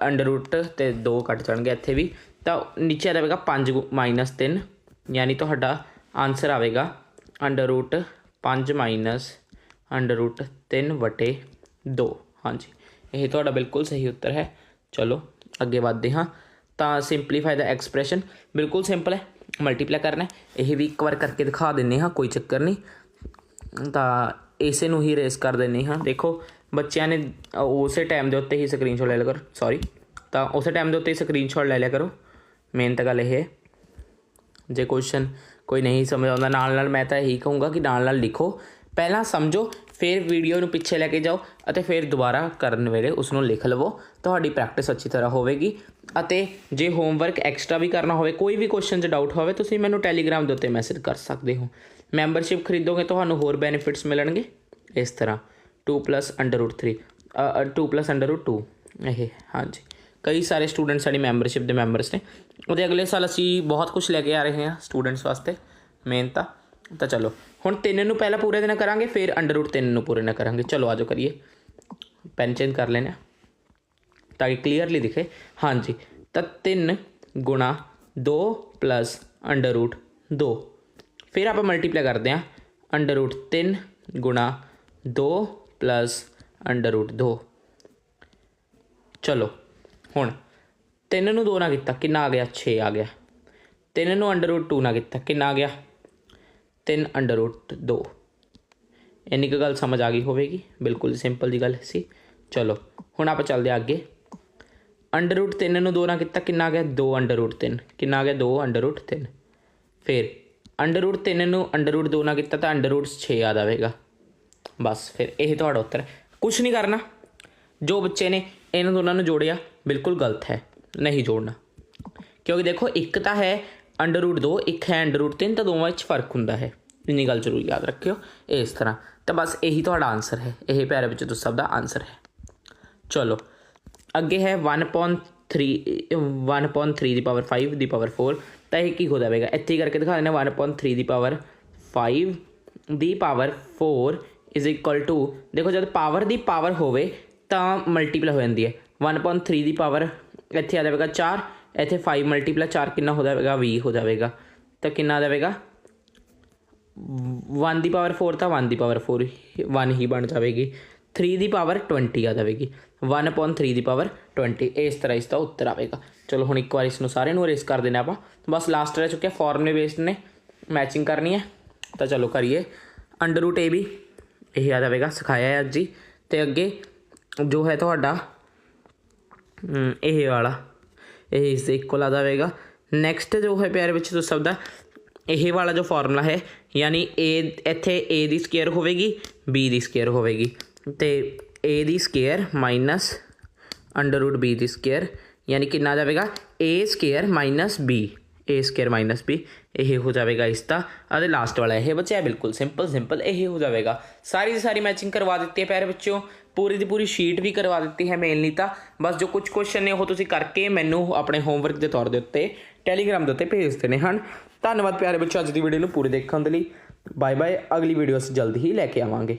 ਅੰਡਰ ਰੂਟ ਤੇ 2 ਕੱਟ ਜਾਣਗੇ ਇੱਥੇ ਵੀ ਤਾਂ ਨੀਚੇ ਆ ਜਾਵੇਗਾ 5 ਮਾਈਨਸ 3 ਯਾਨੀ ਤੁਹਾਡਾ ਆਨਸਰ ਆਵੇਗਾ under root 5 minus under root 3 ਵਟੇ 2 ਹਾਂਜੀ ਇਹ ਤੁਹਾਡਾ ਬਿਲਕੁਲ ਸਹੀ ਉੱਤਰ ਹੈ ਚਲੋ ਅੱਗੇ ਵਧਦੇ ਹਾਂ, ਤਾਂ ਸਿੰਪਲੀਫਾਈ ਦਾ ਐਕਸਪ੍ਰੈਸ਼ਨ ਬਿਲਕੁਲ ਸਿੰਪਲ ਹੈ ਮਲਟੀਪਲਾਈ ਕਰਨਾ ਇਹ ਵੀ ਇੱਕ ਵਾਰ ਕਰਕੇ ਦਿਖਾ ਦਿੰਨੇ ਹਾਂ, ਕੋਈ ਚੱਕਰ ਨਹੀਂ। ਤਾਂ ਇਸੇ ਨੂੰ ਹੀ ਰੇਸ ਕਰ ਦਿੰਨੇ ਹਾਂ। ਦੇਖੋ, ਬੱਚਿਆਂ ਨੇ ਉਸੇ ਟਾਈਮ ਦੇ ਉੱਤੇ ਹੀ ਸਕਰੀਨਸ਼ਾਟ ਲੈ ਲਿਆ ਕਰੋ ਸੌਰੀ ਤਾਂ ਉਸੇ ਟਾਈਮ ਦੇ ਉੱਤੇ ਹੀ ਸਕਰੀਨਸ਼ਾਟ ਲੈ ਲਿਆ ਕਰੋ। ਮੇਨ ਤਾਂ ਗੱਲ ਇਹ ਹੈ। ਜੇ ਕੁਐਸਚਨ ਕੋਈ ਨਹੀਂ ਸਮਝ ਆਉਂਦਾ ਨਾਲ ਨਾਲ ਮੈਂ ਤਾਂ ਇਹੀ ਕਹੂੰਗਾ ਕਿ ਨਾਲ ਨਾਲ ਲਿਖੋ। ਪਹਿਲਾਂ ਸਮਝੋ ਫਿਰ ਵੀਡੀਓ ਨੂੰ ਪਿੱਛੇ ਲੈ ਕੇ ਜਾਓ ਅਤੇ ਫਿਰ ਦੁਬਾਰਾ ਕਰਨ ਵੇਲੇ ਉਸ ਨੂੰ ਲਿਖ ਲਵੋ। ਤੁਹਾਡੀ ਪ੍ਰੈਕਟਿਸ ਅੱਛੀ ਤਰ੍ਹਾਂ ਹੋਵੇਗੀ ਅਤੇ ਜੇ ਹੋਮਵਰਕ ਐਕਸਟਰਾ ਵੀ ਕਰਨਾ ਹੋਵੇ, ਕੋਈ ਵੀ ਕੁਐਸਚਨ 'ਚ ਡਾਊਟ ਹੋਵੇ, ਤੁਸੀਂ ਮੈਨੂੰ ਟੈਲੀਗ੍ਰਾਮ ਦੇ ਉੱਤੇ ਮੈਸੇਜ ਕਰ ਸਕਦੇ ਹੋ। ਮੈਂਬਰਸ਼ਿਪ ਖਰੀਦੋਗੇ, ਤੁਹਾਨੂੰ ਹੋਰ ਬੈਨੀਫਿਟਸ ਮਿਲਣਗੇ। ਇਸ ਤਰ੍ਹਾਂ 2 ਅੰਡਰ 3 2 ਅੰਡਰ 2 ਇਹ, ਹਾਂਜੀ। ਕਈ ਸਾਰੇ ਸਟੂਡੈਂਟ ਸਾਡੀ ਮੈਂਬਰਸ਼ਿਪ ਦੇ ਮੈਂਬਰਸ ਨੇ। ਉਹਦੇ ਅਗਲੇ ਸਾਲ ਅਸੀਂ ਬਹੁਤ ਕੁਝ ਲੈ ਕੇ ਆ ਰਹੇ ਹਾਂ ਸਟੂਡੈਂਟਸ ਵਾਸਤੇ ਮੇਨ ਤਾਂ ਤਾਂ ਚਲੋ। ਹੁਣ ਤਿੰਨ ਨੂੰ ਪਹਿਲਾਂ ਪੂਰੇ ਦਿਨ ਕਰਾਂਗੇ, ਫਿਰ ਅੰਡਰ ਰੂਟ ਤਿੰਨ ਨੂੰ ਪੂਰੇ ਨਾਲ ਕਰਾਂਗੇ। ਚਲੋ ਆਜੋ ਕਰੀਏ। ਪੈਨ ਚੇਂਜ ਕਰ ਲੈਣਾ ਤਾਂ ਕਿ ਕਲੀਅਰਲੀ ਦਿਖੇ। ਹਾਂਜੀ, ਤਾਂ 3 ਗੁਣਾ 2 ਪਲੱਸ ਅੰਡਰ ਰੂਟ 2 ਫਿਰ ਆਪਾਂ ਮਲਟੀਪਲਾਈ ਕਰਦੇ ਹਾਂ। ਅੰਡਰ ਰੂਟ 3 ਗੁਣਾ 2 ਪਲੱਸ ਅੰਡਰ ਰੂਟ 2 ਚਲੋ, ਹੁਣ 3 ਨੂੰ 2 ਨਾਲ ਕੀਤਾ, ਕਿੰਨਾ ਆ ਗਿਆ? 6 ਆ ਗਿਆ। 3 ਨੂੰ ਅੰਡਰ ਰੂਟ 2 ਨਾਲ ਕੀਤਾ, ਕਿੰਨਾ ਆ ਗਿਆ? 3 ਅੰਡਰ ਰੂਟ 2 ਇੰਨੀ ਕੁ ਗੱਲ ਸਮਝ ਆ ਗਈ ਹੋਵੇਗੀ। ਬਿਲਕੁਲ ਸਿੰਪਲ ਦੀ ਗੱਲ ਸੀ। ਚਲੋ, ਹੁਣ ਆਪਾਂ ਚੱਲਦੇ ਹਾਂ ਅੱਗੇ। ਅੰਡਰ ਰੂਟ 3 ਨੂੰ 2 ਨਾਲ ਕੀਤਾ ਕਿੰਨਾ ਆ ਗਿਆ? 2 ਅੰਡਰ ਰੂਟ 3 ਕਿੰਨਾ ਆ ਗਿਆ? 2 ਅੰਡਰ ਰੂਟ 3 ਫਿਰ ਅੰਡਰ ਰੂਟ 3 ਨੂੰ ਅੰਡਰ ਰੂਟ 2 ਨਾਲ ਕੀਤਾ ਤਾਂ ਅੰਡਰ ਰੂਟ 6 ਆ ਜਾਵੇਗਾ। ਬਸ, ਫਿਰ ਇਹ ਤੁਹਾਡਾ ਉੱਤਰ। ਕੁਝ ਨਹੀਂ ਕਰਨਾ। ਜੋ ਬੱਚੇ ਨੇ ਇਹਨਾਂ ਦੋਨਾਂ ਨੂੰ ਜੋੜਿਆ, ਬਿਲਕੁਲ ਗਲਤ ਹੈ। ਨਹੀਂ ਜੋੜਨਾ। ਕਿਉਂਕਿ ਦੇਖੋ, ਇੱਕ ਤਾਂ ਹੈ 2 ਇੱਕ ਹੈ ਅੰਡਰ ਰੂਟ 3 ਤਾਂ ਦੋਵਾਂ ਵਿੱਚ ਫ਼ਰਕ ਹੁੰਦਾ ਹੈ। ਇੰਨੀ ਗੱਲ ਜ਼ਰੂਰ ਯਾਦ ਰੱਖਿਓ ਇਸ ਤਰ੍ਹਾਂ। ਤਾਂ ਬਸ ਇਹੀ ਤੁਹਾਡਾ ਆਨਸਰ ਹੈ। ਇਹ ਪੈਰੇ ਵਿੱਚ ਤੁਸੀਂ ਸਭ ਦਾ ਆਨਸਰ ਹੈ। ਚਲੋ, ਅੱਗੇ ਹੈ 1.3 1.3 ਦੀ ਪਾਵਰ 5 ਦੀ ਪਾਵਰ 4 ਤਾਂ ਇਹ ਕੀ ਹੋ ਜਾਵੇਗਾ? ਇੱਥੇ ਕਰਕੇ ਦਿਖਾ ਦਿੰਦੇ ਹਾਂ 1.3 ਦੀ ਪਾਵਰ 5 ਦੀ ਪਾਵਰ 4 ਇਜ਼ ਇਕੁਅਲ ਟੂ ਦੇਖੋ ਜਦ ਪਾਵਰ ਦੀ ਪਾਵਰ ਹੋਵੇ ਤਾਂ ਮਲਟੀਪਲ ਹੋ ਜਾਂਦੀ ਹੈ। 1.3 ਦੀ ਪਾਵਰ ਇੱਥੇ ਆ ਜਾਵੇਗਾ 4 ਇੱਥੇ 5 ਮਲਟੀਪਲ 4 ਕਿੰਨਾ ਹੋ ਜਾਵੇਗਾ? 20 ਹੋ ਜਾਵੇਗਾ। ਤਾਂ ਕਿੰਨਾ ਆ ਜਾਵੇਗਾ? 1 ਦੀ ਪਾਵਰ 4 ਤਾਂ 1 ਦੀ ਪਾਵਰ 4 1 ਹੀ ਬਣ ਜਾਵੇਗੀ। 3 ਦੀ ਪਾਵਰ 20 ਆ ਜਾਵੇਗੀ। 1/3 ਦੀ ਪਾਵਰ 20 ਇਸ ਤਰ੍ਹਾਂ ਇਸ ਦਾ ਉੱਤਰ ਆਵੇਗਾ। ਚਲੋ ਹੁਣ ਇੱਕ ਵਾਰ ਇਸ ਨੂੰ ਸਾਰੇ ਨੂੰ ਅਰੇਸ ਕਰ ਦੇਣਾ ਆਪਾਂ। ਬਸ ਲਾਸਟ ਰਹਿ ਚੁੱਕਿਆ ਫਾਰਮੂਲੇ ਬੇਸਡ ਨੇ ਮੈਚਿੰਗ ਕਰਨੀ ਹੈ। ਤਾਂ ਚਲੋ ਕਰੀਏ। ਅੰਡਰ ਏ ਵੀ ਇਹ ਆ ਜਾਵੇਗਾ, ਸਿਖਾਇਆ ਹੈ ਅੱਜ ਹੀ। ਤੇ ਅੱਗੇ ਜੋ ਹੈ ਤੁਹਾਡਾ ਇਹ ਵਾਲਾ। ਇਹ ਇਸ ਦੇ ਇਕੁਅਲ ਆ ਜਾਵੇਗਾ। ਨੈਕਸਟ ਜੋ ਹੈ ਪਿਆਰੇ ਵਿੱਚ ਤੁਸੀਂ ਸਭ ਇਹ ਵਾਲਾ ਜੋ ਫਾਰਮੂਲਾ ਹੈ, ਯਾਨੀ a, ਇੱਥੇ a ਦੀ ਸਕੁਅਰ ਹੋਵੇਗੀ, b ਦੀ ਸਕੁਅਰ ਹੋਵੇਗੀ। ਤੇ a the square minus under root b ਦੀ ਸਕੁਅਰ ਯਾਨੀ ਕਿੰਨਾ ਜਾਵੇਗਾ? A square minus b, a square minus b, ਇਹ ਹੋ ਜਾਵੇਗਾ ਇਸ ਦਾ। ਅਤੇ ਲਾਸਟ ਵਾਲਾ ਇਹ ਬਚਿਆ ਬਿਲਕੁਲ ਸਿੰਪਲ ਸਿੰਪਲ ਇਹ ਹੋ ਜਾਵੇਗਾ। ਸਾਰੀ ਦੀ ਸਾਰੀ ਮੈਚਿੰਗ ਕਰਵਾ ਦਿੱਤੀ ਹੈ ਪਿਆਰੇ ਬੱਚਿਓ। ਪੂਰੀ ਦੀ ਪੂਰੀ ਸ਼ੀਟ ਵੀ ਕਰਵਾ ਦਿੱਤੀ ਹੈ ਮੇਨਲੀ ਤਾਂ। ਬਸ ਜੋ ਕੁਝ ਕੁਐਸਚਨ ਨੇ ਉਹ ਤੁਸੀਂ ਕਰਕੇ ਮੈਨੂੰ ਆਪਣੇ ਹੋਮਵਰਕ ਦੇ ਤੌਰ ਦੇ ਉੱਤੇ ਟੈਲੀਗ੍ਰਾਮ ਦੇ ਉੱਤੇ ਭੇਜ ਦੇਣੇ ਹਨ ਧੰਨਵਾਦ ਪਿਆਰੇ ਬੱਚਿਓ, ਅੱਜ ਦੀ ਵੀਡੀਓ ਨੂੰ ਪੂਰੀ ਦੇਖਣ ਦੇ ਲਈ। ਬਾਏ ਬਾਏ ਅਗਲੀ ਵੀਡੀਓ ਅਸੀਂ ਜਲਦੀ ਹੀ ਲੈ ਕੇ ਆਵਾਂਗੇ।